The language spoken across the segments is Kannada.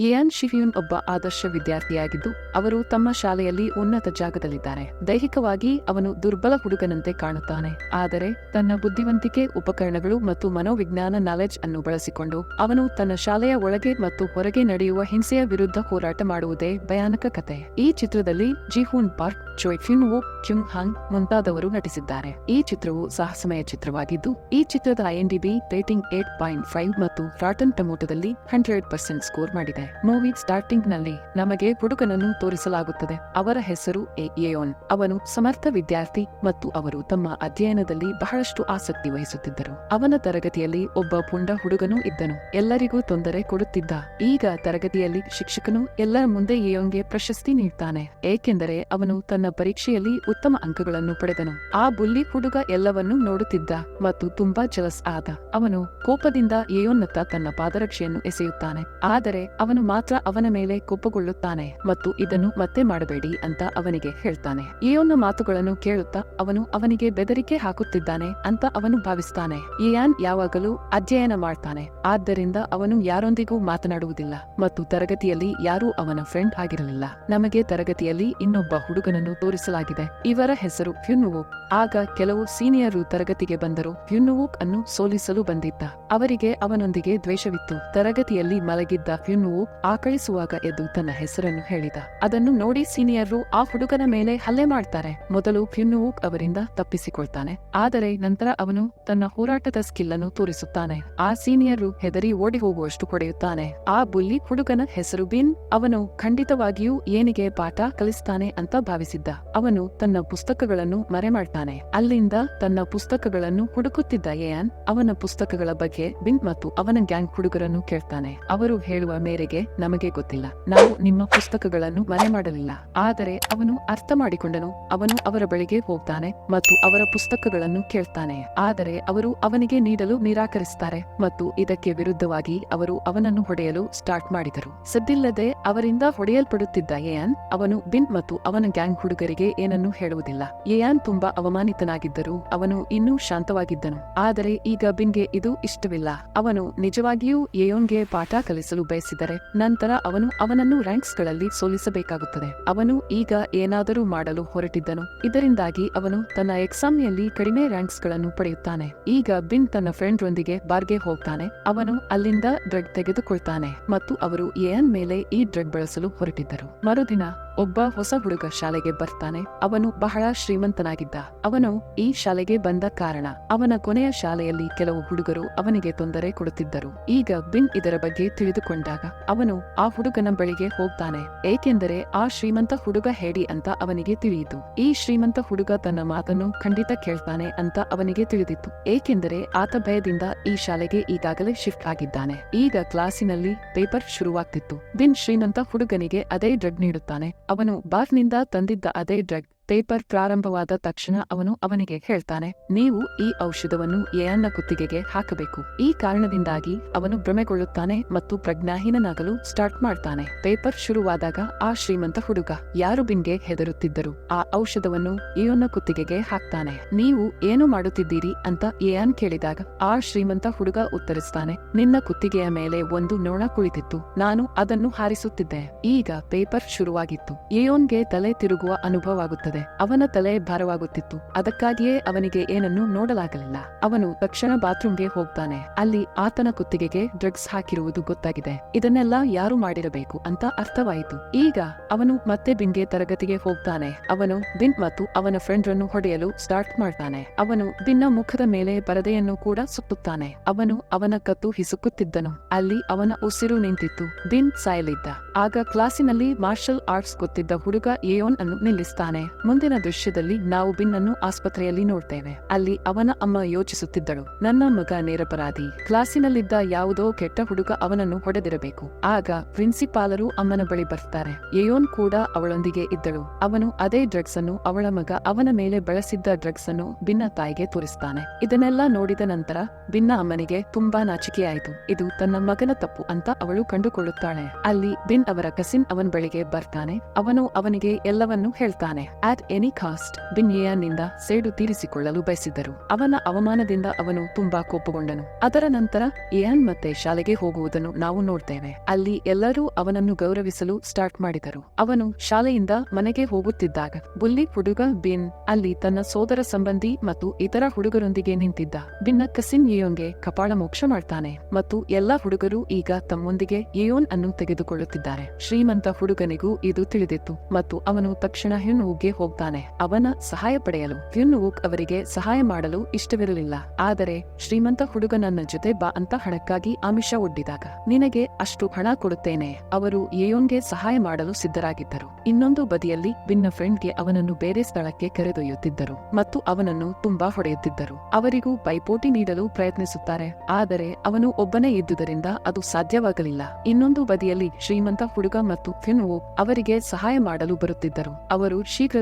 ಇಯಾನ್ ಶಿಫಿಯುನ್ ಒಬ್ಬ ಆದರ್ಶ ವಿದ್ಯಾರ್ಥಿಯಾಗಿದ್ದು, ಅವರು ತಮ್ಮ ಶಾಲೆಯಲ್ಲಿ ಉನ್ನತ ಜಾಗದಲ್ಲಿದ್ದಾರೆ. ದೈಹಿಕವಾಗಿ ಅವನು ದುರ್ಬಲ ಹುಡುಗನಂತೆ ಕಾಣುತ್ತಾನೆ. ಆದರೆ, ತನ್ನ ಬುದ್ಧಿವಂತಿಕೆ, ಉಪಕರಣಗಳು ಮತ್ತು ಮನೋವಿಜ್ಞಾನ ನಾಲೆಜ್ ಅನ್ನು ಬಳಸಿಕೊಂಡು, ಅವನು ತನ್ನ ಶಾಲೆಯ ಒಳಗೆ ಮತ್ತು ಹೊರಗೆ ನಡೆಯುವ ಹಿಂಸೆಯ ವಿರುದ್ಧ ಹೋರಾಟ ಮಾಡುವುದೇ ಭಯಾನಕ ಕತೆ ಈ ಚಿತ್ರದಲ್ಲಿ ಜಿಹುನ್ ಪಾರ್ಕ್ ಚೋಯ್ ಫಿನ್ ವೋ ಕ್ಯುಂಗ್ ಹಾಂಗ್ ಮುಂತಾದವರು ನಟಿಸಿದ್ದಾರೆ. ಈ ಚಿತ್ರವು ಸಾಹಸಮಯ ಚಿತ್ರವಾಗಿದ್ದು, ಈ ಚಿತ್ರದ IMDb rating eight point five ಮತ್ತು ರಾಟನ್ ಟಮೋಟದಲ್ಲಿ ಹಂಡ್ರೆಡ್ ಪರ್ಸೆಂಟ್ ಸ್ಕೋರ್ ಮಾಡಿದೆ. ಮೂವಿ ಸ್ಟಾರ್ಟಿಂಗ್ನಲ್ಲಿ ನಮಗೆ ಹುಡುಗನನ್ನು ತೋರಿಸಲಾಗುತ್ತದೆ. ಅವರ ಹೆಸರು ಎ. ಅವನು ಸಮರ್ಥ ವಿದ್ಯಾರ್ಥಿ ಮತ್ತು ಅವರು ತಮ್ಮ ಅಧ್ಯಯನದಲ್ಲಿ ಬಹಳಷ್ಟು ಆಸಕ್ತಿ ವಹಿಸುತ್ತಿದ್ದರು. ಅವನ ತರಗತಿಯಲ್ಲಿ ಒಬ್ಬ ಪುಂಡ ಹುಡುಗನೂ ಇದ್ದನು. ಎಲ್ಲರಿಗೂ ತೊಂದರೆ ಕೊಡುತ್ತಿದ್ದ ಈಗ ತರಗತಿಯಲ್ಲಿ ಶಿಕ್ಷಕನು ಎಲ್ಲರ ಮುಂದೆ ಏಯೋನ್ಗೆ ಪ್ರಶಸ್ತಿ ನೀಡುತ್ತಾನೆ ಏಕೆಂದರೆ ಅವನು ತನ್ನ ಪರೀಕ್ಷೆಯಲ್ಲಿ ಉತ್ತಮ ಅಂಕಗಳನ್ನು ಪಡೆದನು. ಆ ಬುಲ್ಲಿ ಹುಡುಗ ಎಲ್ಲವನ್ನೂ ನೋಡುತ್ತಿದ್ದ ಮತ್ತು ತುಂಬಾ ಜಲಸ್ ಆದ. ಅವನು ಕೋಪದಿಂದ ಏಯೋನ್ನತ್ತ ತನ್ನ ಪಾದರಕ್ಷೆಯನ್ನು ಎಸೆಯುತ್ತಾನೆ. ಆದರೆ ಅವನು ಮಾತ್ರ ಅವನ ಮೇಲೆ ಕೋಪಗೊಳ್ಳುತ್ತಾನೆ ಮತ್ತು ಇದನ್ನು ಮತ್ತೆ ಮಾಡಬೇಡಿ ಅಂತ ಅವನಿಗೆ ಹೇಳ್ತಾನೆ. ಏಯೋನ ಮಾತುಗಳನ್ನು ಕೇಳುತ್ತಾ ಅವನು ಅವನಿಗೆ ಬೆದರಿಕೆ ಹಾಕುತ್ತಿದ್ದಾನೆ ಅಂತ ಅವನು ಭಾವಿಸ್ತಾನೆ. ಇಯಾನ್ ಯಾವಾಗಲೂ ಅಧ್ಯಯನ ಮಾಡ್ತಾನೆ. ಆದ್ದರಿಂದ ಅವನು ಯಾರೊಂದಿಗೂ ಮಾತನಾಡುವುದಿಲ್ಲ ಮತ್ತು ತರಗತಿಯಲ್ಲಿ ಯಾರೂ ಅವನ ಫ್ರೆಂಡ್ ಆಗಿರಲಿಲ್ಲ. ನಮಗೆ ತರಗತಿಯಲ್ಲಿ ಇನ್ನೊಬ್ಬ ಹುಡುಗನನ್ನು ತೋರಿಸಲಾಗಿದೆ. ಇವರ ಹೆಸರು ಫ್ಯುನ್ವುಕ್. ಆಗ ಕೆಲವು ಸೀನಿಯರು ತರಗತಿಗೆ ಬಂದರು. ಫ್ಯುನ್ವುಕ್ ಅನ್ನು ಸೋಲಿಸಲು ಬಂದಿದ್ದ. ಅವರಿಗೆ ಅವನೊಂದಿಗೆ ದ್ವೇಷವಿತ್ತು. ತರಗತಿಯಲ್ಲಿ ಮಲಗಿದ್ದ ಫ್ಯುನ್ವುಕ್ ಆಕಳಿಸುವಾಗ ಎದ್ದು ತನ್ನ ಹೆಸರನ್ನು ಹೇಳಿದ. ಅದನ್ನು ನೋಡಿ ಸೀನಿಯರು ಆ ಹುಡುಗನ ಮೇಲೆ ಹಲ್ಲೆ ಮಾಡ್ತಾರೆ. ಮೊದಲು ಫ್ಯುನ್ವುಕ್ ಅವರಿಂದ ತಪ್ಪಿಸಿಕೊಳ್ತಾನೆ. ಆದರೆ ನಂತರ ಅವನು ತನ್ನ ಹೋರಾಟದ ಸ್ಕಿಲ್ ಅನ್ನು ತೋರಿಸುತ್ತಾನೆ. ಆ ಸೀನಿಯರು ಹೆದರಿ ಓಡಿ ಹೋಗುವಷ್ಟು ಹೊಡೆಯುತ್ತಾನೆ. ಆ ಬುಲ್ಲಿ ಹುಡುಗನ ಹೆಸರು ಬಿನ್. ಅವನು ಖಂಡಿತವಾಗಿಯೂ ಏನಿಗೆ ಪಾಠ ಕಲಿಸ್ತಾನೆ ಅಂತ ಭಾವಿಸಿದ್ದ. ಅವನು ತನ್ನ ಪುಸ್ತಕಗಳನ್ನು ಮರೆ ಮಾಡ್ತಾನೆ ಅಲ್ಲಿಂದ ತನ್ನ ಪುಸ್ತಕಗಳನ್ನು ಹುಡುಕುತ್ತಿದ್ದ ಏಯಾನ್ ಅವನ ಪುಸ್ತಕಗಳ ಬಗ್ಗೆ ಬಿನ್ ಮತ್ತು ಅವನ ಗ್ಯಾಂಗ್ ಹುಡುಗರನ್ನು ಕೇಳ್ತಾನೆ. ಅವರು ಹೇಳುವ ಮೇರೆಗೆ ನಮಗೆ ಗೊತ್ತಿಲ್ಲ. ನಾವು ನಿಮ್ಮ ಪುಸ್ತಕಗಳನ್ನು ಮನೆ ಮಾಡಲಿಲ್ಲ. ಆದರೆ ಅವನು ಅರ್ಥ ಮಾಡಿಕೊಂಡನು. ಅವನು ಅವರ ಬಳಿಗೆ ಹೋಗ್ತಾನೆ ಮತ್ತು ಅವರ ಪುಸ್ತಕಗಳನ್ನು ಕೇಳ್ತಾನೆ. ಆದರೆ ಅವರು ಅವನಿಗೆ ನೀಡಲು ನಿರಾಕರಿಸುತ್ತಾರೆ ಮತ್ತು ಇದಕ್ಕೆ ವಿರುದ್ಧವಾಗಿ ಅವರು ಅವನನ್ನು ಹೊಡೆಯಲು ಸ್ಟಾರ್ಟ್ ಮಾಡಿದರು. ಸದ್ದಿಲ್ಲದೆ ಅವರಿಂದ ಹೊಡೆಯಲ್ಪಡುತ್ತಿದ್ದ ಏಯಾನ್, ಅವನು ಬಿನ್ ಮತ್ತು ಅವನ ಗ್ಯಾಂಗ್ ಹುಡುಗರಿಗೆ ಏನನ್ನೂ ಹೇಳುವುದಿಲ್ಲ. ಏಯಾನ್ ತುಂಬಾ ಅವಮಾನಿತನಾಗಿದ್ದರು ಅವನು ಇನ್ನೂ ಶಾಂತವಾಗಿದ್ದನು. ಆದರೆ ಈಗ ಬಿನ್ಗೆ ಇದು ಇಷ್ಟವಿಲ್ಲ. ಅವನು ನಿಜವಾಗಿಯೂ ಏಯೋನ್ಗೆ ಪಾಠ ಕಲಿಸಲು ಬಯಸಿದರೆ ನಂತರ ಅವನು ಅವನನ್ನು ರ್ಯಾಂಕ್ಸ್ಗಳಲ್ಲಿ ಸೋಲಿಸಬೇಕಾಗುತ್ತದೆ. ಅವನು ಈಗ ಏನಾದರೂ ಮಾಡಲು ಹೊರಟಿದ್ದನು. ಇದರಿಂದಾಗಿ ಅವನು ತನ್ನ ಎಕ್ಸಾಮ್ನಲ್ಲಿ ಕಡಿಮೆ ರ್ಯಾಂಕ್ಸ್ಗಳನ್ನು ಪಡೆಯುತ್ತಾನೆ. ಈಗ ಬಿನ್ ತನ್ನ ಫ್ರೆಂಡ್ ರೊಂದಿಗೆ ಬಾರ್ಗೆ ಹೋಗ್ತಾನೆ. ಅವನು ಅಲ್ಲಿಂದ ಡ್ರಗ್ ತೆಗೆದುಕೊಳ್ತಾನೆ ಮತ್ತು ಅವರು ಏನ್ ಮೇಲೆ ಈ ಡ್ರಗ್ ಬಳಸಲು ಹೊರಟಿದ್ದರು. ಮರುದಿನ ಒಬ್ಬ ಹೊಸ ಹುಡುಗ ಶಾಲೆಗೆ ಬರ್ತಾನೆ. ಅವನು ಬಹಳ ಶ್ರೀಮಂತನಾಗಿದ್ದ. ಅವನು ಈ ಶಾಲೆಗೆ ಬಂದ ಕಾರಣ ಅವನ ಕೊನೆಯ ಶಾಲೆಯಲ್ಲಿ ಕೆಲವು ಹುಡುಗರು ಅವನಿಗೆ ತೊಂದರೆ ಕೊಡುತ್ತಿದ್ದರು. ಈಗ ಬಿನ್ ಇದರ ಬಗ್ಗೆ ತಿಳಿದುಕೊಂಡಾಗ ಅವನು ಆ ಹುಡುಗನ ಬಳಿಗೆ ಹೋಗ್ತಾನೆ. ಏಕೆಂದರೆ ಆ ಶ್ರೀಮಂತ ಹುಡುಗ ಹೇಳಿ ಅಂತ ಅವನಿಗೆ ತಿಳಿಯಿತು. ಈ ಶ್ರೀಮಂತ ಹುಡುಗ ತನ್ನ ಮಾತನ್ನು ಖಂಡಿತ ಕೇಳ್ತಾನೆ ಅಂತ ಅವನಿಗೆ ತಿಳಿದಿತ್ತು. ಏಕೆಂದರೆ ಆತ ಭಯದಿಂದ ಈ ಶಾಲೆಗೆ ಈಗಾಗಲೇ ಶಿಫ್ಟ್ ಆಗಿದ್ದಾನೆ. ಈಗ ಕ್ಲಾಸಿನಲ್ಲಿ ಪೇಪರ್ ಶುರುವಾಗ್ತಿತ್ತು. ಬಿನ್ ಶ್ರೀಮಂತ ಹುಡುಗನಿಗೆ ಅದೇ ಡ್ರಗ್ ನೀಡುತ್ತಾನೆ. ಅವನು ಬಾರ್ನಿಂದ ತಂದಿದ್ದ ಅದೇ ಡ್ರಗ್. ಪೇಪರ್ ಪ್ರಾರಂಭವಾದ ತಕ್ಷಣ ಅವನು ಅವನಿಗೆ ಹೇಳ್ತಾನೆ, ನೀವು ಈ ಔಷಧವನ್ನು ಏಯನ್ನ ಕುತ್ತಿಗೆಗೆ ಹಾಕಬೇಕು. ಈ ಕಾರಣದಿಂದಾಗಿ ಅವನು ಭ್ರಮೆಗೊಳ್ಳುತ್ತಾನೆ ಮತ್ತು ಪ್ರಜ್ಞಾಹೀನನಾಗಲು ಸ್ಟಾರ್ಟ್ ಮಾಡ್ತಾನೆ. ಪೇಪರ್ ಶುರುವಾದಾಗ ಆ ಶ್ರೀಮಂತ ಹುಡುಗ ಯಾರು ಬಿನ್ಗೆ ಹೆದರುತ್ತಿದ್ದರು? ಆ ಔಷಧವನ್ನು ಏಯನ್ನ ಕುತ್ತಿಗೆಗೆ ಹಾಕ್ತಾನೆ. ನೀವು ಏನು ಮಾಡುತ್ತಿದ್ದೀರಿ ಅಂತ ಏಯನ್ ಕೇಳಿದಾಗ ಆ ಶ್ರೀಮಂತ ಹುಡುಗ ಉತ್ತರಿಸ್ತಾನೆ, ನಿನ್ನ ಕುತ್ತಿಗೆಯ ಮೇಲೆ ಒಂದು ನೊಣ ಕುಳಿತಿತ್ತು. ನಾನು ಅದನ್ನು ಹಾರಿಸುತ್ತಿದ್ದೆ. ಈಗ ಪೇಪರ್ ಶುರುವಾಗಿತ್ತು. ಏಯೋನ್ಗೆ ತಲೆ ತಿರುಗುವ ಅನುಭವವಾಗುತ್ತದೆ ಅವನ ತಲೆ ಭಾರವಾಗುತ್ತಿತ್ತು. ಅದಕ್ಕಾಗಿಯೇ ಅವನಿಗೆ ಏನನ್ನೂ ನೋಡಲಾಗಲಿಲ್ಲ. ಅವನು ತಕ್ಷಣ ಬಾತ್ರೂಮ್ಗೆ ಹೋಗ್ತಾನೆ. ಅಲ್ಲಿ ಆತನ ಕುತ್ತಿಗೆಗೆ ಡ್ರಗ್ಸ್ ಹಾಕಿರುವುದು ಗೊತ್ತಾಗಿದೆ. ಇದನ್ನೆಲ್ಲ ಯಾರು ಮಾಡಿರಬೇಕು ಅಂತ ಅರ್ಥವಾಯಿತು. ಈಗ ಅವನು ಮತ್ತೆ ಬಿನ್ಗೆ ತರಗತಿಗೆ ಹೋಗ್ತಾನೆ. ಅವನು ಬಿನ್ ಮತ್ತು ಅವನ ಫ್ರೆಂಡ್ ರನ್ನು ಹೊಡೆಯಲು ಸ್ಟಾರ್ಟ್ ಮಾಡ್ತಾನೆ. ಅವನು ಬಿನ್ನ ಮುಖದ ಮೇಲೆ ಪರದೆಯನ್ನು ಕೂಡ ಸುತ್ತುತ್ತಾನೆ. ಅವನು ಅವನ ಕತ್ತು ಹಿಸುಕುತ್ತಿದ್ದನು. ಅಲ್ಲಿ ಅವನ ಉಸಿರು ನಿಂತಿತ್ತು. ಬಿನ್ ಸಾಯಲಿದ್ದ. ಆಗ ಕ್ಲಾಸಿನಲ್ಲಿ ಮಾರ್ಷಲ್ ಆರ್ಟ್ಸ್ ಗೊತ್ತಿದ್ದ ಹುಡುಗ ಏಯೋನ್ ಅನ್ನು ನಿಲ್ಲಿಸ್ತಾನೆ. ಮುಂದಿನ ದೃಶ್ಯದಲ್ಲಿ ನಾವು ಬಿನ್ನನ್ನು ಆಸ್ಪತ್ರೆಯಲ್ಲಿ ನೋಡ್ತೇವೆ. ಅಲ್ಲಿ ಅವನ ಅಮ್ಮ ಯೋಚಿಸುತ್ತಿದ್ದಳು. ನನ್ನ ಮಗ ನೇರಪರಾಧಿ. ಕ್ಲಾಸಿನಲ್ಲಿದ್ದ ಯಾವುದೋ ಕೆಟ್ಟ ಹುಡುಗ ಅವನನ್ನು ಹೊಡೆದಿರಬೇಕು ಆಗ ಪ್ರಿನ್ಸಿಪಾಲರು ಅಮ್ಮನ ಬಳಿ ಬರ್ತಾರೆ. ಯಯೋನ್ ಕೂಡ ಅವಳೊಂದಿಗೆ ಇದ್ದಳು. ಅವನು ಅದೇ ಡ್ರಗ್ಸ್ ಅನ್ನು ಅವಳ ಮಗ ಅವನ ಮೇಲೆ ಬಳಸಿದ್ದ ಡ್ರಗ್ಸ್ ಅನ್ನು ಬಿನ್ನ ತಾಯಿಗೆ ತೋರಿಸ್ತಾನೆ. ಇದನ್ನೆಲ್ಲ ನೋಡಿದ ನಂತರ ಬಿನ್ನ ಅಮ್ಮನಿಗೆ ತುಂಬಾ ನಾಚಿಕೆಯಾಯಿತು. ಇದು ತನ್ನ ಮಗನ ತಪ್ಪು ಅಂತ ಅವಳು ಕಂಡುಕೊಳ್ಳುತ್ತಾಳೆ. ಅಲ್ಲಿ ಬಿನ್ ಅವರ ಕಸಿನ್ ಅವನ ಬಳಿಗೆ ಬರ್ತಾನೆ. ಅವನು ಅವನಿಗೆ ಎಲ್ಲವನ್ನೂ ಹೇಳ್ತಾನೆ. ಅಟ್ ಎನಿ ಕಾಸ್ಟ್ ಬಿನ್ ಏಯನ್ನಿಂದ ಸೇಡು ತೀರಿಸಿಕೊಳ್ಳಲು ಬಯಸಿದ್ದರು. ಅವನ ಅವಮಾನದಿಂದ ಅವನು ತುಂಬಾ ಕೋಪಗೊಂಡನು. ಅದರ ನಂತರ ಏಯನ್ ಮತ್ತೆ ಶಾಲೆಗೆ ಹೋಗುವುದನ್ನು ನಾವು ನೋಡ್ತೇವೆ. ಅಲ್ಲಿ ಎಲ್ಲರೂ ಅವನನ್ನು ಗೌರವಿಸಲು ಸ್ಟಾರ್ಟ್ ಮಾಡಿದರು. ಅವನು ಶಾಲೆಯಿಂದ ಮನೆಗೆ ಹೋಗುತ್ತಿದ್ದಾಗ ಬುಲ್ಲಿ ಹುಡುಗ ಬಿನ್ ಅಲ್ಲಿ ತನ್ನ ಸೋದರ ಸಂಬಂಧಿ ಮತ್ತು ಇತರ ಹುಡುಗರೊಂದಿಗೆ ನಿಂತಿದ್ದ. ಬಿನ್ನ ಕಸಿನ್ ಯೋನ್ಗೆ ಕಪಾಳ ಮೋಕ್ಷ ಮಾಡ್ತಾನೆ ಮತ್ತು ಎಲ್ಲಾ ಹುಡುಗರು ಈಗ ತಮ್ಮೊಂದಿಗೆ ಯೋನ್ ಅನ್ನು ತೆಗೆದುಕೊಳ್ಳುತ್ತಿದ್ದಾರೆ. ಶ್ರೀಮಂತ ಹುಡುಗನಿಗೂ ಇದು ತಿಳಿದಿತ್ತು ಮತ್ತು ಅವನು ತಕ್ಷಣ ಹ್ಯುನ್ವುಗ್ಗೆ ಹೋಗ್ತಾನೆ. ಅವನ ಸಹಾಯ ಪಡೆಯಲು ಹ್ಯುನ್ವುಕ್ ಅವರಿಗೆ ಸಹಾಯ ಮಾಡಲು ಇಷ್ಟವಿರಲಿಲ್ಲ. ಆದರೆ ಶ್ರೀಮಂತ ಹುಡುಗ ನನ್ನ ಜೊತೆ ಬಾ ಅಂತ ಹಣಕ್ಕಾಗಿ ಆಮಿಷ ಒಡ್ಡಿದಾಗ, ನಿನಗೆ ಅಷ್ಟು ಹಣ ಕೊಡುತ್ತೇನೆ. ಅವರು ಏಯೋನ್ಗೆ ಸಹಾಯ ಮಾಡಲು ಸಿದ್ಧರಾಗಿದ್ದರು. ಇನ್ನೊಂದು ಬದಿಯಲ್ಲಿ ಭಿನ್ನ ಫ್ರೆಂಡ್ಗೆ ಅವನನ್ನು ಬೇರೆ ಸ್ಥಳಕ್ಕೆ ಕರೆದೊಯ್ಯುತ್ತಿದ್ದರು ಮತ್ತು ಅವನನ್ನು ತುಂಬಾ ಹೊಡೆಯುತ್ತಿದ್ದರು. ಅವರಿಗೂ ಪೈಪೋಟಿ ನೀಡಲು ಪ್ರಯತ್ನಿಸುತ್ತಾರೆ, ಆದರೆ ಅವನು ಒಬ್ಬನೇ ಇದ್ದುದರಿಂದ ಅದು ಸಾಧ್ಯವಾಗಲಿಲ್ಲ. ಇನ್ನೊಂದು ಬದಿಯಲ್ಲಿ ಶ್ರೀಮಂತ ಹುಡುಗ ಮತ್ತು ಫಿನ್ವು ಅವರಿಗೆ ಸಹಾಯ ಮಾಡಲು ಬರುತ್ತಿದ್ದರು. ಅವರು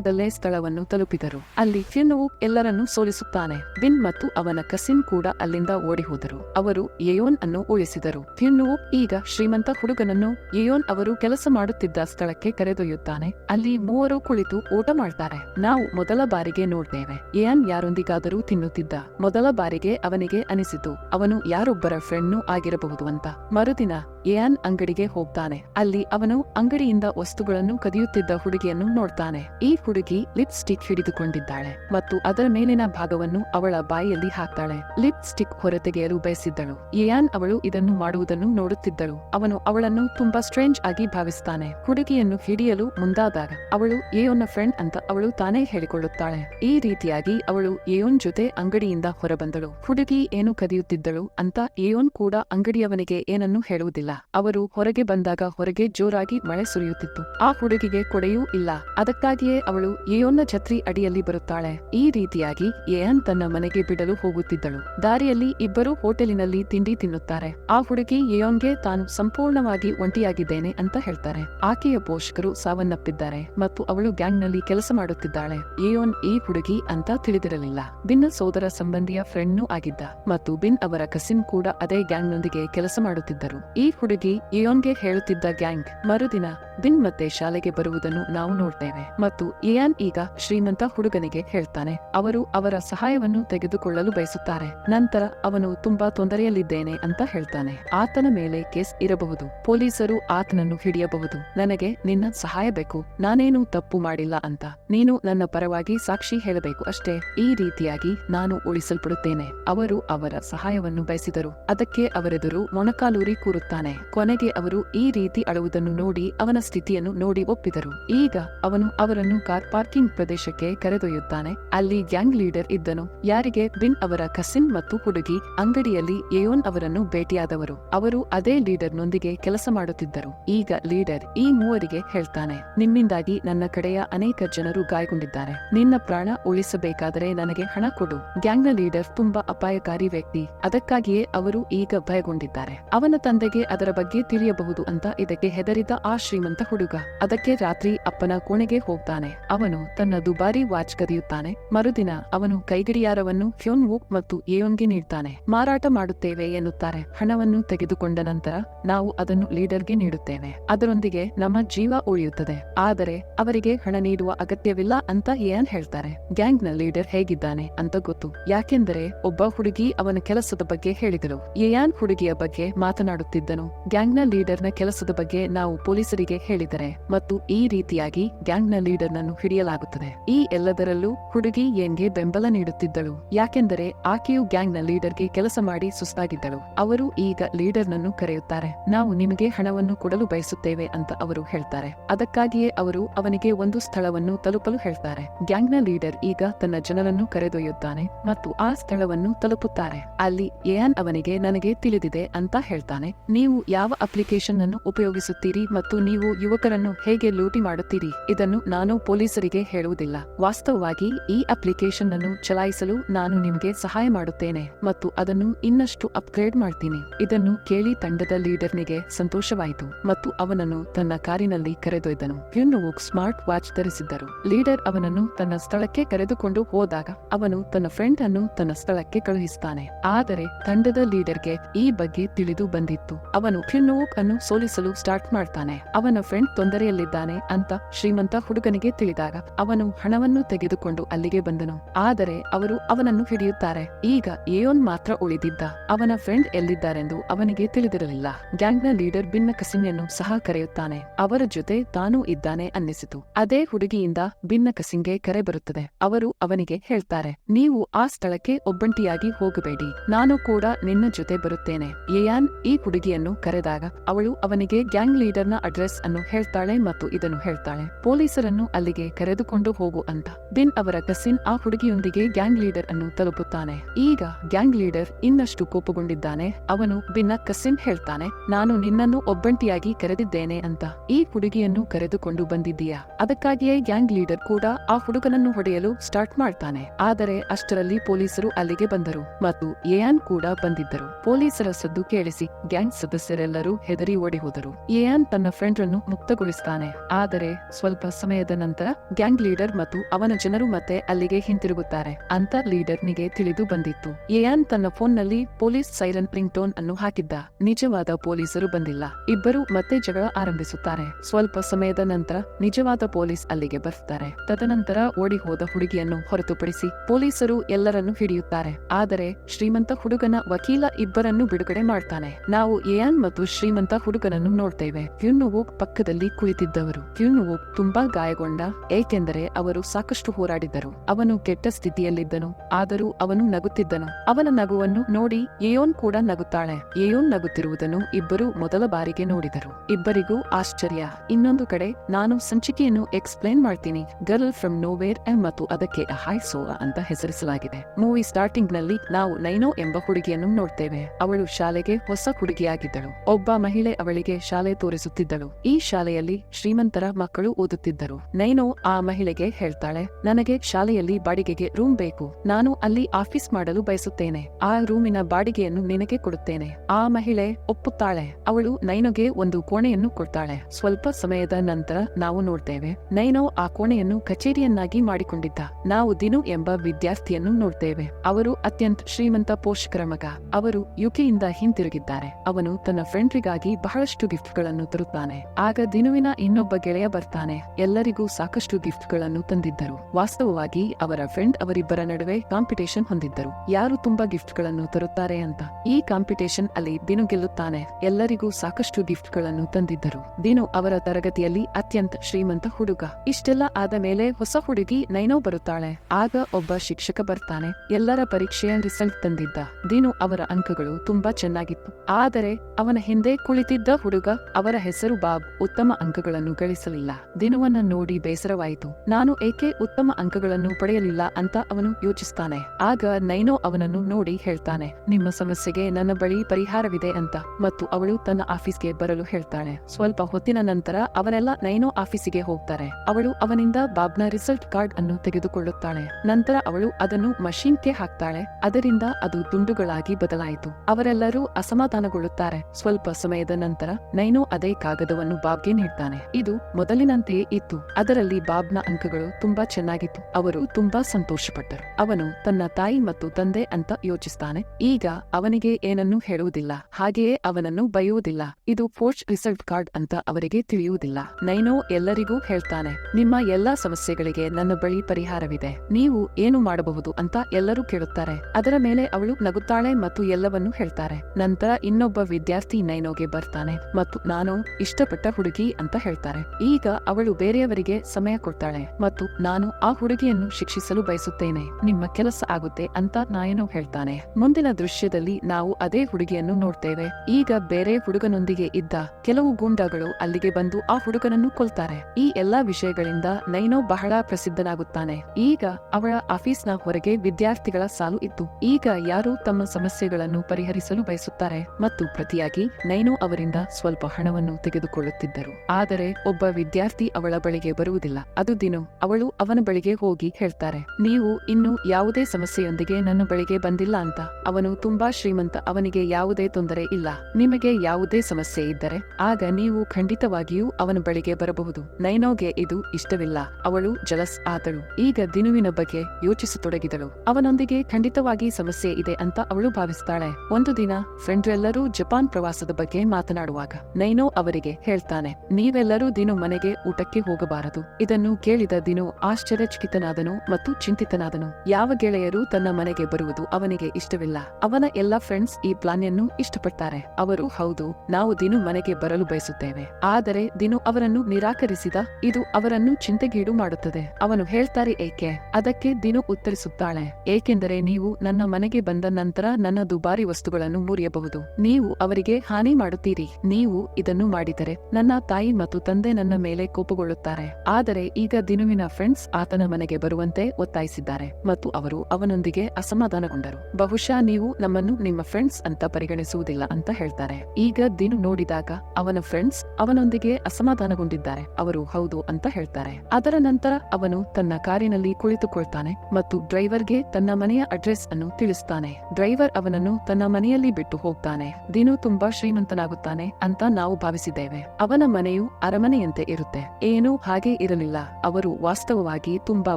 ಶೀಘ್ರದಲ್ಲೇ ಸ್ಥಳವನ್ನು ತಲುಪಿದರು. ಅಲ್ಲಿ ಫಿನ್ವು ಎಲ್ಲರನ್ನೂ ಸೋಲಿಸುತ್ತಾನೆ. ಬಿನ್ ಮತ್ತು ಅವನ ಕಸಿನ್ ಕೂಡ ಅಲ್ಲಿಂದ ಓಡಿ ಹೋದರು ಅವರು ಯಯೋನ್ ಅನ್ನು ಉಳಿಸಿದರು. ಫಿನ್ವು ಈಗ ಶ್ರೀಮಂತ ಹುಡುಗನನ್ನು ಯಯೋನ್ ಅವರು ಕೆಲಸ ಮಾಡುತ್ತಿದ್ದ ಸ್ಥಳಕ್ಕೆ ಕರೆದೊಯ್ಯುತ್ತಾನೆ. ಅಲ್ಲಿ ಮೂವರು ಕುಳಿತು ಊಟ ಮಾಡ್ತಾರೆ. ನಾವು ಮೊದಲ ಬಾರಿಗೆ ನೋಡ್ತೇವೆ. ಏನ್ ಯಾರೊಂದಿಗಾದರೂ ತಿನ್ನುತ್ತಿದ್ದ ಮೊದಲ ಬಾರಿಗೆ ಅವನಿಗೆ ಅನಿಸಿತು. ಅವನು ಯಾರೊಬ್ಬರ ಫ್ರೆಂಡ್ನೂ ಆಗಿರಬಹುದು ಅಂತ. ಮರುದಿನ ಏನ್ ಅಂಗಡಿಗೆ ಹೋಗ್ತಾನೆ? ಅಲ್ಲಿ ಅವನು ಅಂಗಡಿಯಿಂದ ವಸ್ತುಗಳನ್ನು ಕದಿಯುತ್ತಿದ್ದ ಹುಡುಗಿಯನ್ನು ನೋಡ್ತಾನೆ. ಈ ಹುಡುಗಿ ಲಿಪ್ಸ್ಟಿಕ್ ಹಿಡಿದುಕೊಂಡಿದ್ದಾಳೆ ಮತ್ತು ಅದರ ಮೇಲಿನ ಭಾಗವನ್ನು ಅವಳ ಬಾಯಿಯಲ್ಲಿ ಹಾಕ್ತಾಳೆ. ಲಿಪ್ಸ್ಟಿಕ್ ಹೊರತೆಗೆಯಲು ಬಯಸಿದ್ದಳು. ಏನ್ ಅವಳು ಇದನ್ನು ಮಾಡುವುದನ್ನು ನೋಡುತ್ತಿದ್ದಳು. ಅವನು ಅವಳನ್ನು ತುಂಬಾ ಸ್ಟ್ರೇಂಜ್ ಆಗಿ ಭಾವಿಸ್ತಾನೆ. ಹುಡುಗಿಯನ್ನು ಹಿಡಿಯಲು ಮುಂದಾದಾಗ ಅವಳು ಏಯೋನ್ನ ಫ್ರೆಂಡ್ ಅಂತ ಅವಳು ತಾನೇ ಹೇಳಿಕೊಳ್ಳುತ್ತಾಳೆ. ಈ ರೀತಿಯಾಗಿ ಅವಳು ಏಯೋನ್ ಜೊತೆ ಅಂಗಡಿಯಿಂದ ಹೊರಬಂದಳು. ಹುಡುಗಿ ಏನು ಕದಿಯುತ್ತಿದ್ದಳು ಅಂತ ಏಯೋನ್ ಕೂಡ ಅಂಗಡಿಯವನಿಗೆ ಏನನ್ನೂ ಹೇಳುವುದಿಲ್ಲ. ಅವರು ಹೊರಗೆ ಬಂದಾಗ ಹೊರಗೆ ಜೋರಾಗಿ ಮಳೆ ಸುರಿಯುತ್ತಿತ್ತು. ಆ ಹುಡುಗಿಗೆ ಕೊಡೆಯೂ ಇಲ್ಲ. ಅದಕ್ಕಾಗಿಯೇ ಅವಳು ಏಯೋನ್ನ ಛತ್ರಿ ಅಡಿಯಲ್ಲಿ ಬರುತ್ತಾಳೆ. ಈ ರೀತಿಯಾಗಿ ಏಯನ್ ತನ್ನ ಮನೆಗೆ ಬಿಡಲು ಹೋಗುತ್ತಿದ್ದಳು. ದಾರಿಯಲ್ಲಿ ಇಬ್ಬರು ಹೋಟೆಲಿನಲ್ಲಿ ತಿಂಡಿ ತಿನ್ನುತ್ತಾರೆ. ಆ ಹುಡುಗಿ ಏಯೋನ್ಗೆ ತಾನು ಸಂಪೂರ್ಣವಾಗಿ ಒಂಟಿಯಾಗಿದ್ದೇನೆ ಅಂತ ಹೇಳ್ತಾರೆ. ಆಕೆಯ ಪೋಷಕರು ಸಾವನ್ನಪ್ಪಿದ್ದಾರೆ ಮತ್ತು ಅವಳು ಗ್ಯಾಂಗ್ನಲ್ಲಿ ಕೆಲಸ ಮಾಡುತ್ತಿದ್ದಾಳೆ. ಏಯೋನ್ ಈ ಹುಡುಗಿ ಅಂತ ತಿಳಿದಿರಲಿಲ್ಲ. ಬಿನ್ ಸೋದರ ಸಂಬಂಧಿಯ ಫ್ರೆಂಡ್ನೂ ಆಗಿದ್ದ. ಮತ್ತು ಬಿನ್ ಅವರ ಕಸಿನ್ ಕೂಡ ಅದೇ ಗ್ಯಾಂಗ್ನೊಂದಿಗೆ ಕೆಲಸ ಮಾಡುತ್ತಿದ್ದರು. ಈ ಹುಡುಗಿ ಇಯೋನ್ಗೆ ಹೇಳುತ್ತಿದ್ದ ಗ್ಯಾಂಗ್ ಮರುದಿನ ದಿನ್ ಮತ್ತೆ ಶಾಲೆಗೆ ಬರುವುದನ್ನು ನಾವು ನೋಡ್ತೇವೆ ಮತ್ತು ಇಯಾನ್ ಈಗ ಶ್ರೀಮಂತ ಹುಡುಗನಿಗೆ ಹೇಳ್ತಾನೆ, ಅವರು ಅವರ ಸಹಾಯವನ್ನು ತೆಗೆದುಕೊಳ್ಳಲು ಬಯಸುತ್ತಾರೆ, ನಂತರ ಅವನು ತುಂಬಾ ತೊಂದರೆಯಲ್ಲಿದ್ದೇನೆ ಅಂತ ಹೇಳ್ತಾನೆ, ಆತನ ಮೇಲೆ ಕೇಸ್ ಇರಬಹುದು, ಪೊಲೀಸರು ಆತನನ್ನು ಹಿಡಿಯಬಹುದು, ನನಗೆ ನಿನ್ನ ಸಹಾಯ ಬೇಕು, ನಾನೇನು ತಪ್ಪು ಮಾಡಿಲ್ಲ ಅಂತ, ನೀನು ನನ್ನ ಪರವಾಗಿ ಸಾಕ್ಷಿ ಹೇಳಬೇಕು ಅಷ್ಟೇ, ಈ ರೀತಿಯಾಗಿ ನಾನು ಉಳಿಸಲ್ಪಡುತ್ತೇನೆ, ಅವರು ಅವರ ಸಹಾಯವನ್ನು ಬಯಸಿದರು, ಅದಕ್ಕೆ ಅವರೆದುರು ಮೊಣಕಾಲೂರಿ ಕೂರುತ್ತಾನೆ ಕೊನೆಗೆ ಅವರು ಈ ರೀತಿ ಅಳುವುದನ್ನು ನೋಡಿ ಅವನ ಸ್ಥಿತಿಯನ್ನು ನೋಡಿ ಒಪ್ಪಿದರು. ಈಗ ಅವನು ಅವರನ್ನು ಕಾರ್ ಪಾರ್ಕಿಂಗ್ ಪ್ರದೇಶಕ್ಕೆ ಕರೆದೊಯ್ಯುತ್ತಾನೆ. ಅಲ್ಲಿ ಗ್ಯಾಂಗ್ ಲೀಡರ್ ಇದ್ದನು. ಯಾರಿಗೆ? ಬಿನ್ ಅವರ ಕಸಿನ್ ಮತ್ತು ಹುಡುಗಿ. ಅಂಗಡಿಯಲ್ಲಿ ಏಯೋನ್ ಅವರನ್ನು ಭೇಟಿಯಾದವರು. ಅವರು ಅದೇ ಲೀಡರ್ನೊಂದಿಗೆ ಕೆಲಸ ಮಾಡುತ್ತಿದ್ದರು. ಈಗ ಲೀಡರ್ ಈ ಮೂವರಿಗೆ ಹೇಳ್ತಾನೆ, ನಿಮ್ಮಿಂದಾಗಿ ನನ್ನ ಕಡೆಯ ಅನೇಕ ಜನರು ಗಾಯಗೊಂಡಿದ್ದಾರೆ. ನಿನ್ನ ಪ್ರಾಣ ಉಳಿಸಬೇಕಾದರೆ ನನಗೆ ಹಣ ಕೊಡು. ಗ್ಯಾಂಗ್ನ ಲೀಡರ್ ತುಂಬಾ ಅಪಾಯಕಾರಿ ವ್ಯಕ್ತಿ. ಅದಕ್ಕಾಗಿಯೇ ಅವರು ಈಗ ಭಯಗೊಂಡಿದ್ದಾರೆ. ಅವನ ತಂದೆಗೆ ಅದರ ಬಗ್ಗೆ ತಿಳಿಯಬಹುದು ಅಂತ ಇದಕ್ಕೆ ಹೆದರಿದ ಆ ಶ್ರೀಮಂತ ಹುಡುಗ. ಅದಕ್ಕೆ ರಾತ್ರಿ ಅಪ್ಪನ ಕೋಣೆಗೆ ಹೋಗ್ತಾನೆ. ಅವನು ತನ್ನ ದುಬಾರಿ ವಾಚ್ ಕದಿಯುತ್ತಾನೆ. ಮರುದಿನ ಅವನು ಕೈಗಡಿಯಾರವನ್ನು ಫ್ಯೋನ್ ವೂಕ್ ಮತ್ತು ಏಯೋನ್ಗೆ ನೀಡ್ತಾನೆ. ಮಾರಾಟ ಮಾಡುತ್ತೇವೆ ಎನ್ನುತ್ತಾರೆ. ಹಣವನ್ನು ತೆಗೆದುಕೊಂಡ ನಂತರ ನಾವು ಅದನ್ನು ಲೀಡರ್ಗೆ ನೀಡುತ್ತೇವೆ. ಅದರೊಂದಿಗೆ ನಮ್ಮ ಜೀವ ಉಳಿಯುತ್ತದೆ. ಆದರೆ ಅವರಿಗೆ ಹಣ ನೀಡುವ ಅಗತ್ಯವಿಲ್ಲ ಅಂತ ಏನ್ ಹೇಳ್ತಾರೆ. ಗ್ಯಾಂಗ್ನ ಲೀಡರ್ ಹೇಗಿದ್ದಾನೆ ಅಂತ ಗೊತ್ತು. ಯಾಕೆಂದರೆ ಒಬ್ಬ ಹುಡುಗಿ ಅವನ ಕೆಲಸದ ಬಗ್ಗೆ ಹೇಳಿದಳು. ಏಯಾನ್ ಹುಡುಗಿಯ ಬಗ್ಗೆ ಮಾತನಾಡುತ್ತಿದ್ದನು. ಗ್ಯಾಂಗ್ ಲೀಡರ್ನ ಕೆಲಸದ ಬಗ್ಗೆ ನಾವು ಪೊಲೀಸರಿಗೆ ಹೇಳಿದರೆ ಮತ್ತು ಈ ರೀತಿಯಾಗಿ ಗ್ಯಾಂಗ್ನ ಲೀಡರ್ನನ್ನು ಲೀಡರ್ ನನ್ನು ಹಿಡಿಯಲಾಗುತ್ತದೆ. ಈ ಎಲ್ಲದರಲ್ಲೂ ಹುಡುಗಿ ಏನ್ಗೆ ಬೆಂಬಲ ನೀಡುತ್ತಿದ್ದಳು. ಯಾಕೆಂದರೆ ಆಕೆಯು ಗ್ಯಾಂಗ್ನ ಲೀಡರ್ಗೆ ಕೆಲಸ ಮಾಡಿ ಸುಸ್ತಾಗಿದ್ದಳು. ಅವರು ಈಗ ಲೀಡರ್ ನನ್ನು ಕರೆಯುತ್ತಾರೆ. ನಾವು ನಿಮಗೆ ಹಣವನ್ನು ಕೊಡಲು ಬಯಸುತ್ತೇವೆ ಅಂತ ಅವರು ಹೇಳ್ತಾರೆ. ಅದಕ್ಕಾಗಿಯೇ ಅವರು ಅವನಿಗೆ ಒಂದು ಸ್ಥಳವನ್ನು ತಲುಪಲು ಹೇಳ್ತಾರೆ. ಗ್ಯಾಂಗ್ನ ಲೀಡರ್ ಈಗ ತನ್ನ ಜನರನ್ನು ಕರೆದೊಯ್ಯುತ್ತಾನೆ ಮತ್ತು ಆ ಸ್ಥಳವನ್ನು ತಲುಪುತ್ತಾರೆ. ಅಲ್ಲಿ ಏನ್ ಅವನಿಗೆ ನನಗೆ ತಿಳಿದಿದೆ ಅಂತ ಹೇಳ್ತಾನೆ. ನೀವು ಯಾವ ಅಪ್ಲಿಕೇಶನ್ ಅನ್ನು ಉಪಯೋಗಿಸುತ್ತೀರಿ ಮತ್ತು ನೀವು ಯುವಕರನ್ನು ಹೇಗೆ ಲೂಟಿ ಮಾಡುತ್ತೀರಿ? ಇದನ್ನು ನಾನು ಪೊಲೀಸರಿಗೆ ಹೇಳುವುದಿಲ್ಲ. ವಾಸ್ತವವಾಗಿ ಈ ಅಪ್ಲಿಕೇಶನ್ ಅನ್ನು ಚಲಾಯಿಸಲು ನಾನು ನಿಮಗೆ ಸಹಾಯ ಮಾಡುತ್ತೇನೆ ಮತ್ತು ಅದನ್ನು ಇನ್ನಷ್ಟು ಅಪ್ಗ್ರೇಡ್ ಮಾಡ್ತೀನಿ. ಇದನ್ನು ಕೇಳಿ ತಂಡದ ಲೀಡರ್ನಿಗೆ ಸಂತೋಷವಾಯಿತು ಮತ್ತು ಅವನನ್ನು ತನ್ನ ಕಾರಿನಲ್ಲಿ ಕರೆದೊಯ್ದನು. ಹ್ಯುನ್ವುಕ್ ಸ್ಮಾರ್ಟ್ ವಾಚ್ ಧರಿಸಿದ್ದರು. ಲೀಡರ್ ಅವನನ್ನು ತನ್ನ ಸ್ಥಳಕ್ಕೆ ಕರೆದುಕೊಂಡು ಹೋದಾಗ ಅವನು ತನ್ನ ಫ್ರೆಂಡ್ ಅನ್ನು ತನ್ನ ಸ್ಥಳಕ್ಕೆ ಕಳುಹಿಸುತ್ತಾನೆ ಆದರೆ ತಂಡದ ಲೀಡರ್ಗೆ ಈ ಬಗ್ಗೆ ತಿಳಿದು ಬಂದಿತ್ತು. ಅವನು ಹ್ಯುನ್ವುಕ್ ಅನ್ನು ಸೋಲಿಸಲು ಸ್ಟಾರ್ಟ್ ಮಾಡ್ತಾನೆ. ಅವನ ಫ್ರೆಂಡ್ ತೊಂದರೆಯಲ್ಲಿದ್ದಾನೆ ಅಂತ ಶ್ರೀಮಂತ ಹುಡುಗನಿಗೆ ತಿಳಿದಾಗ ಅವನು ಹಣವನ್ನು ತೆಗೆದುಕೊಂಡು ಅಲ್ಲಿಗೆ ಬಂದನು. ಆದರೆ ಅವರು ಅವನನ್ನು ಹಿಡಿಯುತ್ತಾರೆ. ಈಗ ಏಯೋನ್ ಮಾತ್ರ ಉಳಿದಿದ್ದ. ಅವನ ಫ್ರೆಂಡ್ ಎಲ್ಲಿದ್ದಾರೆಂದು ಅವನಿಗೆ ತಿಳಿದಿರಲಿಲ್ಲ. ಗ್ಯಾಂಗ್ನ ಲೀಡರ್ ಬಿನ್ನ ಕಸಿಂಗ್ನನ್ನು ಸಹ ಕರೆಯುತ್ತಾನೆ. ಅವರ ಜೊತೆ ತಾನೂ ಇದ್ದಾನೆ ಅನ್ನಿಸಿತು. ಅದೇ ಹುಡುಗಿಯಿಂದ ಬಿನ್ನ ಕಸಿಂಗ್ಗೆ ಕರೆ ಬರುತ್ತದೆ. ಅವರು ಅವನಿಗೆ ಹೇಳ್ತಾರೆ, ನೀವು ಆ ಸ್ಥಳಕ್ಕೆ ಒಬ್ಬಂಟಿಯಾಗಿ ಹೋಗಬೇಡಿ. ನಾನು ಕೂಡ ನಿನ್ನ ಜೊತೆ ಬರುತ್ತೇನೆ. ಏಯಾನ್ ಈ ಹುಡುಗಿಯನ್ನು ಕರೆದಾಗ ಅವಳು ಅವನಿಗೆ ಗ್ಯಾಂಗ್ ಲೀಡರ್ನ ಅಡ್ರೆಸ್ ಅನ್ನು ಹೇಳ್ತಾಳೆ ಮತ್ತು ಇದನ್ನು ಹೇಳ್ತಾಳೆ, ಪೊಲೀಸರನ್ನು ಅಲ್ಲಿಗೆ ಕರೆದುಕೊಂಡು ಹೋಗು ಅಂತ. ಬಿನ್ ಅವರ ಕಸಿನ್ ಆ ಹುಡುಗಿಯೊಂದಿಗೆ ಗ್ಯಾಂಗ್ ಲೀಡರ್ ಅನ್ನು ತಲುಪುತ್ತಾನೆ. ಈಗ ಗ್ಯಾಂಗ್ ಲೀಡರ್ ಇನ್ನಷ್ಟು ಕೋಪಗೊಂಡಿದ್ದಾನೆ. ಅವನು ಬಿನ್ನ ಕಸಿನ್ ಹೇಳ್ತಾನೆ, ನಾನು ನಿನ್ನನ್ನು ಒಬ್ಬಂಟಿಯಾಗಿ ಕರೆದಿದ್ದೇನೆ ಅಂತ. ಈ ಹುಡುಗಿಯನ್ನು ಕರೆದುಕೊಂಡು ಬಂದಿದ್ದೀಯಾ? ಅದಕ್ಕಾಗಿಯೇ ಗ್ಯಾಂಗ್ ಲೀಡರ್ ಕೂಡ ಆ ಹುಡುಗನನ್ನು ಹೊಡೆಯಲು ಸ್ಟಾರ್ಟ್ ಮಾಡ್ತಾನೆ. ಆದರೆ ಅಷ್ಟರಲ್ಲಿ ಪೊಲೀಸರು ಅಲ್ಲಿಗೆ ಬಂದರು ಮತ್ತು ಏಯಾನ್ ಕೂಡ ಬಂದಿದ್ದರು. ಪೊಲೀಸರ ಸದ್ದು ಕೇಳಿಸಿ ಗ್ಯಾಂಗ್ ಸದಸ್ಯರೆಲ್ಲರೂ ಹೆದರಿ ಓಡಿ ಹೋದರು ಏಯಾನ್ ತನ್ನ ಫ್ರೆಂಡ್ ಅನ್ನು ಮುಕ್ತಗೊಳಿಸುತ್ತಾನೆ ಆದರೆ ಸ್ವಲ್ಪ ಸಮಯದ ನಂತರ ಗ್ಯಾಂಗ್ ಲೀಡರ್ ಮತ್ತು ಅವನ ಜನರು ಮತ್ತೆ ಅಲ್ಲಿಗೆ ಹಿಂತಿರುಗುತ್ತಾರೆ. ಅಂತ ಲೀಡರ್ನಿಗೆ ತಿಳಿದು ಬಂದಿತ್ತು. ಏಯಾನ್ ತನ್ನ ಫೋನ್ನಲ್ಲಿ ಪೊಲೀಸ್ ಸೈರನ್ ರಿಂಗ್ ಟೋನ್ ಅನ್ನು ಹಾಕಿದ್ದ. ನಿಜವಾದ ಪೊಲೀಸರು ಬಂದಿಲ್ಲ. ಇಬ್ಬರು ಮತ್ತೆ ಜಗಳ ಆರಂಭಿಸುತ್ತಾರೆ. ಸ್ವಲ್ಪ ಸಮಯದ ನಂತರ ನಿಜವಾದ ಪೊಲೀಸ್ ಅಲ್ಲಿಗೆ ಬರ್ತಾರೆ. ತದನಂತರ ಓಡಿ ಹೋದ ಹುಡುಗಿಯನ್ನು ಹೊರತುಪಡಿಸಿ ಪೊಲೀಸರು ಎಲ್ಲರನ್ನು ಹಿಡಿಯುತ್ತಾರೆ. ಆದರೆ ಶ್ರೀಮಂತ ಹುಡುಗನ ವಕೀಲ ಇಬ್ಬರನ್ನು ಬಿಡುಗಡೆ ಮಾಡ್ತಾನೆ. ನಾವು ಏಯಾನ್ ಮತ್ತು ಶ್ರೀಮಂತ ಹುಡುಗನನ್ನು ನೋಡ್ತೇವೆ. ಕ್ಯುನ್ನುವು ಪಕ್ಕದಲ್ಲಿ ಕುಳಿತಿದ್ದವರು. ಕ್ಯುನ್ನುವು ತುಂಬಾ ಗಾಯಗೊಂಡ, ಏಕೆಂದರೆ ಅವರು ಸಾಕಷ್ಟು ಹೋರಾಡಿದ್ದರು. ಅವನು ಕೆಟ್ಟ ಸ್ಥಿತಿಯಲ್ಲಿದ್ದನು, ಆದರೂ ಅವನು ನಗುತ್ತಿದ್ದನು. ಅವನ ನಗುವನ್ನು ನೋಡಿ ಏಯೋನ್ ಕೂಡ ನಗುತ್ತಾಳೆ. ಏಯೋನ್ ನಗುತ್ತಿರುವುದನ್ನು ಇಬ್ಬರು ಮೊದಲ ಬಾರಿಗೆ ನೋಡಿದರು. ಇಬ್ಬರಿಗೂ ಆಶ್ಚರ್ಯ. ಇನ್ನೊಂದು ಕಡೆ ನಾನು ಸಂಚಿಕೆಯನ್ನು ಎಕ್ಸ್ಪ್ಲೇನ್ ಮಾಡ್ತೀನಿ. ಗರ್ಲ್ ಫ್ರಮ್ ನೋವೇರ್ ಮತ್ತು ಅದಕ್ಕೆ ಹಾಯ್ ಸೋಲಾ ಅಂತ ಹೆಸರಿಸಲಾಗಿದೆ. ಮೂವಿ ಸ್ಟಾರ್ಟಿಂಗ್ನಲ್ಲಿ ನಾವು ನೈನೋ ಎಂಬ ಹುಡುಗಿಯನ್ನು ನೋಡ್ತೇವೆ. ಅವಳು ಶಾಲೆಗೆ ಹೊಸ ಹುಡುಗಿಯಾಗಿದ್ದಳು. ಒಬ್ಬ ಮಹಿಳೆ ಅವಳಿಗೆ ಶಾಲೆ ತೋರಿಸುತ್ತಿದ್ದಳು. ಈ ಶಾಲೆಯಲ್ಲಿ ಶ್ರೀಮಂತರ ಮಕ್ಕಳು ಓದುತ್ತಿದ್ದರು. ನೈನೋ ಆ ಮಹಿಳೆಗೆ ಹೇಳ್ತಾಳೆ, ನನಗೆ ಶಾಲೆಯಲ್ಲಿ ಬಾಡಿಗೆಗೆ ರೂಮ್ ಬೇಕು. ನಾನು ಅಲ್ಲಿ ಆಫೀಸ್ ಮಾಡಲು ಬಯಸುತ್ತೇನೆ. ಆ ರೂಮಿನ ಬಾಡಿಗೆಯನ್ನು ನಿನಗೆ ಕೊಡುತ್ತೇನೆ. ಆ ಮಹಿಳೆ ಒಪ್ಪುತ್ತಾಳೆ. ಅವಳು ನೈನೋಗೆ ಒಂದು ಕೋಣೆಯನ್ನು ಕೊಡ್ತಾಳೆ. ಸ್ವಲ್ಪ ಸಮಯದ ನಂತರ ನಾವು ನೋಡ್ತೇವೆ. ನೈನೋ ಆ ಕೋಣೆಯನ್ನು ಕಚೇರಿಯನ್ನಾಗಿ ಮಾಡಿಕೊಂಡಿದ್ದ. ನಾವು ದಿನು ಎಂಬ ವಿದ್ಯಾರ್ಥಿಯನ್ನು ನೋಡ್ತೇವೆ. ಅವರು ಅತ್ಯಂತ ಶ್ರೀಮಂತ ಪೋಷಕರ ಮಗ. ಅವರು ಯುಕೆಯಿಂದ ಹಿಂತಿರುಗಿದ್ದಾರೆ. ಅವನು ತನ್ನ ಫ್ರೆಂಡ್ರಿಗಾಗಿ ಬಹಳಷ್ಟು ಗಿಫ್ಟ್ಗಳನ್ನು ತರುತ್ತಾನೆ. ಆಗ ದಿನುವಿನ ಇನ್ನೊಬ್ಬ ಗೆಳೆಯ ಬರ್ತಾನೆ. ಎಲ್ಲರಿಗೂ ಸಾಕಷ್ಟು ಗಿಫ್ಟ್ಗಳನ್ನು ತಂದಿದ್ದರು. ವಾಸ್ತವವಾಗಿ ಅವರ ಫ್ರೆಂಡ್ ಅವರಿಬ್ಬರ ನಡುವೆ ಕಾಂಪಿಟೇಷನ್ ಹೊಂದಿದ್ದರು. ಯಾರು ತುಂಬಾ ಗಿಫ್ಟ್ಗಳನ್ನು ತರುತ್ತಾರೆ ಅಂತ. ಈ ಕಾಂಪಿಟೇಷನ್ ಅಲ್ಲಿ ದಿನು ಗೆಲ್ಲುತ್ತಾನೆ. ಎಲ್ಲರಿಗೂ ಸಾಕಷ್ಟು ಗಿಫ್ಟ್ಗಳನ್ನು ತಂದಿದ್ದರು. ದಿನು ಅವರ ತರಗತಿಯಲ್ಲಿ ಅತ್ಯಂತ ಶ್ರೀಮಂತ ಹುಡುಗ. ಇಷ್ಟೆಲ್ಲ ಆದ ಮೇಲೆ ಹೊಸ ಹುಡುಗಿ ನೈನೋ ಬರುತ್ತಾಳೆ. ಆಗ ಒಬ್ಬ ಶಿಕ್ಷಕ ಬರ್ತಾನೆ. ಎಲ್ಲರ ಪರೀಕ್ಷೆಯ ರಿಸಲ್ಟ್ ತಂದಿದ್ದ. ದಿನು ಅವರ ಅಂಕಗಳು ತುಂಬಾ ಚೆನ್ನಾಗಿತ್ತು. ಆದರೆ ಅವನ ಹಿಂದೆ ಕುಳಿತಿದ್ದ ಹುಡುಗ ಅವರ ಹೆಸರು ಬಾಬ್. ಉತ್ತಮ ಅಂಕಗಳನ್ನು ಗಳಿಸಲಿಲ್ಲ. ದಿನವನ್ನ ನೋಡಿ ಬೇಸರವಾಯಿತು. ನಾನು ಏಕೆ ಉತ್ತಮ ಅಂಕಗಳನ್ನು ಪಡೆಯಲಿಲ್ಲ ಅಂತ ಅವನು ಯೋಚಿಸ್ತಾನೆ. ಆಗ ನೈನೋ ಅವನನ್ನು ನೋಡಿ ಹೇಳ್ತಾನೆ, ನಿಮ್ಮ ಸಮಸ್ಯೆಗೆ ನನ್ನ ಬಳಿ ಪರಿಹಾರವಿದೆ ಅಂತ. ಮತ್ತು ಅವಳು ತನ್ನ ಆಫೀಸ್ಗೆ ಬರಲು ಹೇಳ್ತಾಳೆ. ಸ್ವಲ್ಪ ಹೊತ್ತಿನ ನಂತರ ಅವರೆಲ್ಲ ನೈನೋ ಆಫೀಸಿಗೆ ಹೋಗ್ತಾರೆ. ಅವಳು ಅವನಿಂದ ಬಾಬ್ನ ರಿಸಲ್ಟ್ ಕಾರ್ಡ್ ಅನ್ನು ತೆಗೆದುಕೊಳ್ಳುತ್ತಾಳೆ. ನಂತರ ಅವಳು ಅದನ್ನು ಮಷೀನ್ಗೆ ಹಾಕ್ತಾಳೆ. ಅದರಿಂದ ಅದು ತುಂಡುಗಳಾಗಿ ಬದಲಾಯಿತು. ಅವರೆಲ್ಲರೂ ಅಸಮಾಧಾನಗೊಳ್ಳುತ್ತಾರೆ. ಸ್ವಲ್ಪ ಸಮಯದ ನಂತರ ನೈನೋ ಅದೇ ಕಾಗದವನ್ನು ಬಾಬ್ಗೆ ನೀಡ್ತಾನೆ. ಇದು ಮೊದಲಿನಂತೆಯೇ ಇತ್ತು. ಅದರಲ್ಲಿ ಬಾಬ್ನ ಅಂಕಗಳು ತುಂಬಾ ಚೆನ್ನಾಗಿತ್ತು. ಅವರು ತುಂಬಾ ಸಂತೋಷಪಟ್ಟರು. ಅವನು ತನ್ನ ತಾಯಿ ಮತ್ತು ತಂದೆ ಅಂತ ಯೋಚಿಸ್ತಾನೆ. ಈಗ ಅವನಿಗೆ ಏನನ್ನೂ ಹೇಳುವುದಿಲ್ಲ. ಹಾಗೆಯೇ ಅವನನ್ನು ಬಯುವುದಿಲ್ಲ. ಇದು ಪೋಸ್ಟ್ ರಿಸಲ್ಟ್ ಕಾರ್ಡ್ ಅಂತ ಅವರಿಗೆ ತಿಳಿಯುವುದಿಲ್ಲ. ನೈನೋ ಎಲ್ಲರಿಗೂ ಹೇಳ್ತಾನೆ, ನಿಮ್ಮ ಎಲ್ಲಾ ಸಮಸ್ಯೆಗಳಿಗೆ ನನ್ನ ಬಳಿ ಪರಿಹಾರವಿದೆ. ನೀವು ಏನು ಮಾಡಬಹುದು ಅಂತ ಎಲ್ಲರೂ ಕೇಳುತ್ತಾರೆ. ಅದರ ಮೇಲೆ ಅವಳು ನಗುತ್ತಾಳೆ ಮತ್ತು ಎಲ್ಲವನ್ನೂ ಹೇಳ್ತಾರೆ. ನಂತರ ಇನ್ನೊಬ್ಬ ವಿದ್ಯಾರ್ಥಿ ನೈನೋಗೆ ಬರ್ತಾನೆ ಮತ್ತು ನಾನು ಇಷ್ಟಪಟ್ಟ ಹುಡುಗಿ ಅಂತ ಹೇಳ್ತಾರೆ. ಈಗ ಅವಳು ಬೇರೆಯವರಿಗೆ ಸಮಯ ಕೊಡ್ತಾಳೆ ಮತ್ತು ನಾನು ಆ ಹುಡುಗಿಯನ್ನು ಶಿಕ್ಷಿಸಲು ಬಯಸುತ್ತೇನೆ. ನಿಮ್ಮ ಕೆಲಸ ಆಗುತ್ತೆ ಅಂತ ನಾಯನು ಹೇಳ್ತಾನೆ. ಮುಂದಿನ ದೃಶ್ಯದಲ್ಲಿ ನಾವು ಅದೇ ಹುಡುಗಿಯನ್ನು ನೋಡ್ತೇವೆ. ಈಗ ಬೇರೆ ಹುಡುಗನೊಂದಿಗೆ ಇದ್ದ ಕೆಲವು ಗೂಂಡಾಗಳು ಅಲ್ಲಿಗೆ ಬಂದು ಆ ಹುಡುಗನನ್ನು ಕೊಲ್ತಾರೆ. ಈ ಎಲ್ಲಾ ವಿಷಯಗಳಿಂದ ನೈನೋ ಬಹಳ ಪ್ರಸಿದ್ಧನಾಗುತ್ತಾನೆ. ಈಗ ಅವಳ ಆಫೀಸ್ನ ಹೊರಗೆ ವಿದ್ಯಾರ್ಥಿಗಳ ಸಾಲು ಇತ್ತು. ಈಗ ಯಾರು ತಮ್ಮ ಸಮಸ್ಯೆಗಳನ್ನು ಪರಿಹರಿಸಲು ಬಯಸುತ್ತಾರೆ ಮತ್ತು ಪ್ರತಿಯಾಗಿ ನೈನು ಅವರಿಂದ ಸ್ವಲ್ಪ ಹಣವನ್ನು ತೆಗೆದುಕೊಳ್ಳುತ್ತಿದ್ದರು. ಆದರೆ ಒಬ್ಬ ವಿದ್ಯಾರ್ಥಿ ಅವಳ ಬಳಿಗೆ ಬರುವುದಿಲ್ಲ. ಅದು ದಿನು ಅವಳು ಅವನ ಬಳಿಗೆ ಹೋಗಿ ಹೇಳ್ತಾರೆ, ನೀವು ಇನ್ನು ಯಾವುದೇ ಸಮಸ್ಯೆಯೊಂದಿಗೆ ನನ್ನ ಬಳಿಗೆ ಬಂದಿಲ್ಲ ಅಂತ. ಅವನು ತುಂಬಾ ಶ್ರೀಮಂತ, ಅವನಿಗೆ ಯಾವುದೇ ತೊಂದರೆ ಇಲ್ಲ. ನಿಮಗೆ ಯಾವುದೇ ಸಮಸ್ಯೆ ಇದ್ದರೆ, ಆಗ ನೀವು ಖಂಡಿತವಾಗಿಯೂ ಅವನ ಬಳಿಗೆ ಬರಬಹುದು. ನೈನೋಗೆ ಇದು ಇಷ್ಟವಿಲ್ಲ. ಅವಳು ಜಲಸ್ ಆದಳು ಈಗ ದಿನುವಿನ ಬಗ್ಗೆ ಯೋಚಿಸತೊಡಗಿದಳು. ಅವನೊಂದಿಗೆ ಖಂಡಿತವಾಗಿ ಸಮಸ್ಯೆ ಇದೆ ಅಂತ ಅವಳು ಭಾವಿಸ್ತಾಳೆ. ಒಂದು ದಿನ ಫ್ರೆಂಡ್ ಎಲ್ಲರೂ ಜಪಾನ್ ಪ್ರವಾಸದ ಬಗ್ಗೆ ಮಾತನಾಡುವಾಗ ನೈನೋ ಅವರಿಗೆ ಹೇಳ್ತಾನೆ, ನೀವೆಲ್ಲರೂ ದಿನು ಮನೆಗೆ ಊಟಕ್ಕೆ ಹೋಗಬಾರದು. ಇದನ್ನು ಕೇಳಿದ ದಿನು ಆಶ್ಚರ್ಯಚಕಿತನಾದನು ಮತ್ತು ಚಿಂತಿತನಾದನು. ಯಾವ ಗೆಳೆಯರು ತನ್ನ ಮನೆಗೆ ಬರುವುದು ಅವನಿಗೆ ಇಷ್ಟವಿಲ್ಲ. ಅವನ ಎಲ್ಲ ಫ್ರೆಂಡ್ಸ್ ಈ ಪ್ಲಾನ್ಯನ್ನು ಇಷ್ಟಪಡ್ತಾರೆ. ಅವರು, ಹೌದು, ನಾವು ದಿನು ಮನೆಗೆ ಬರಲು ಬಯಸುತ್ತೇವೆ. ಆದರೆ ದಿನು ಅವರನ್ನು ನಿರಾಕರಿಸಿದ ಇದು ಅವರನ್ನು ಚಿಂತೆಗೀಡು ಮಾಡುತ್ತದೆ. ಅವನು ಹೇಳ್ತಾರೆ, ಏಕೆ? ಅದಕ್ಕೆ ದಿನು ಉತ್ತರಿಸುತ್ತಾಳೆ. ಏಕೆಂದರೆ ನೀವು ನನ್ನ ಮನೆಗೆ ಬಂದ ನಂತರ ನನ್ನ ದುಬಾರಿ ವಸ್ತುಗಳನ್ನು ಮುರಿಯಬಹುದು. ನೀವು ಅವರಿಗೆ ಹಾನಿ ಮಾಡುತ್ತೀರಿ. ನೀವು ಇದನ್ನು ಮಾಡಿದರೆ ನನ್ನ ತಾಯಿ ಮತ್ತು ತಂದೆ ನನ್ನ ಮೇಲೆ ಕೋಪಗೊಳ್ಳುತ್ತಾರೆ. ಆದರೆ ಈಗ ದಿನುವಿನ ಫ್ರೆಂಡ್ಸ್ ಆತನ ಮನೆಗೆ ಬರುವಂತೆ ಒತ್ತಾಯಿಸಿದ್ದಾರೆ ಮತ್ತು ಅವರು ಅವನೊಂದಿಗೆ ಅಸಮಾಧಾನಗೊಂಡರು. ಬಹುಶಃ ನೀವು ನಮ್ಮನ್ನು ನಿಮ್ಮ ಫ್ರೆಂಡ್ಸ್ ಅಂತ ಪರಿಗಣಿಸುವುದಿಲ್ಲ ಅಂತ ಹೇಳ್ತಾರೆ. ಈಗ ದಿನು ನೋಡಿದಾಗ ಅವನ ಫ್ರೆಂಡ್ಸ್ ಅವನೊಂದಿಗೆ ಅಸಮಾಧಾನಗೊಂಡಿದ್ದಾರೆ. ಅವರು ಹೌದು ಅಂತ ಹೇಳ್ತಾರೆ. ಅದರ ನಂತರ ಅವನು ತನ್ನ ಕಾರಿನಲ್ಲಿ ಕುಳಿತುಕೊಳ್ತಾನೆ ಮತ್ತು ಡ್ರೈವರ್ಗೆ ತನ್ನ ಮನೆಯ ಅಡ್ರೆಸ್ ಅನ್ನು ತಿಳಿಸ್ತಾನೆ. ಡ್ರೈವರ್ ಅವನನ್ನು ತನ್ನ ಮನೆಯಲ್ಲಿ ಬಿಟ್ಟು ಹೋಗ್ತಾನೆ. ದಿನು ತುಂಬಾ ಶ್ರೀಮಂತನಾಗುತ್ತಾನೆ ಅಂತ ನಾವು ಭಾವಿಸಿದ್ದೇವೆ. ಅವನ ಮನೆಯು ಅರಮನೆಯಂತೆ ಇರುತ್ತೆ. ಏನೂ ಹಾಗೆ ಇರಲಿಲ್ಲ. ಅವರು ವಾಸ್ತವವಾಗಿ ತುಂಬಾ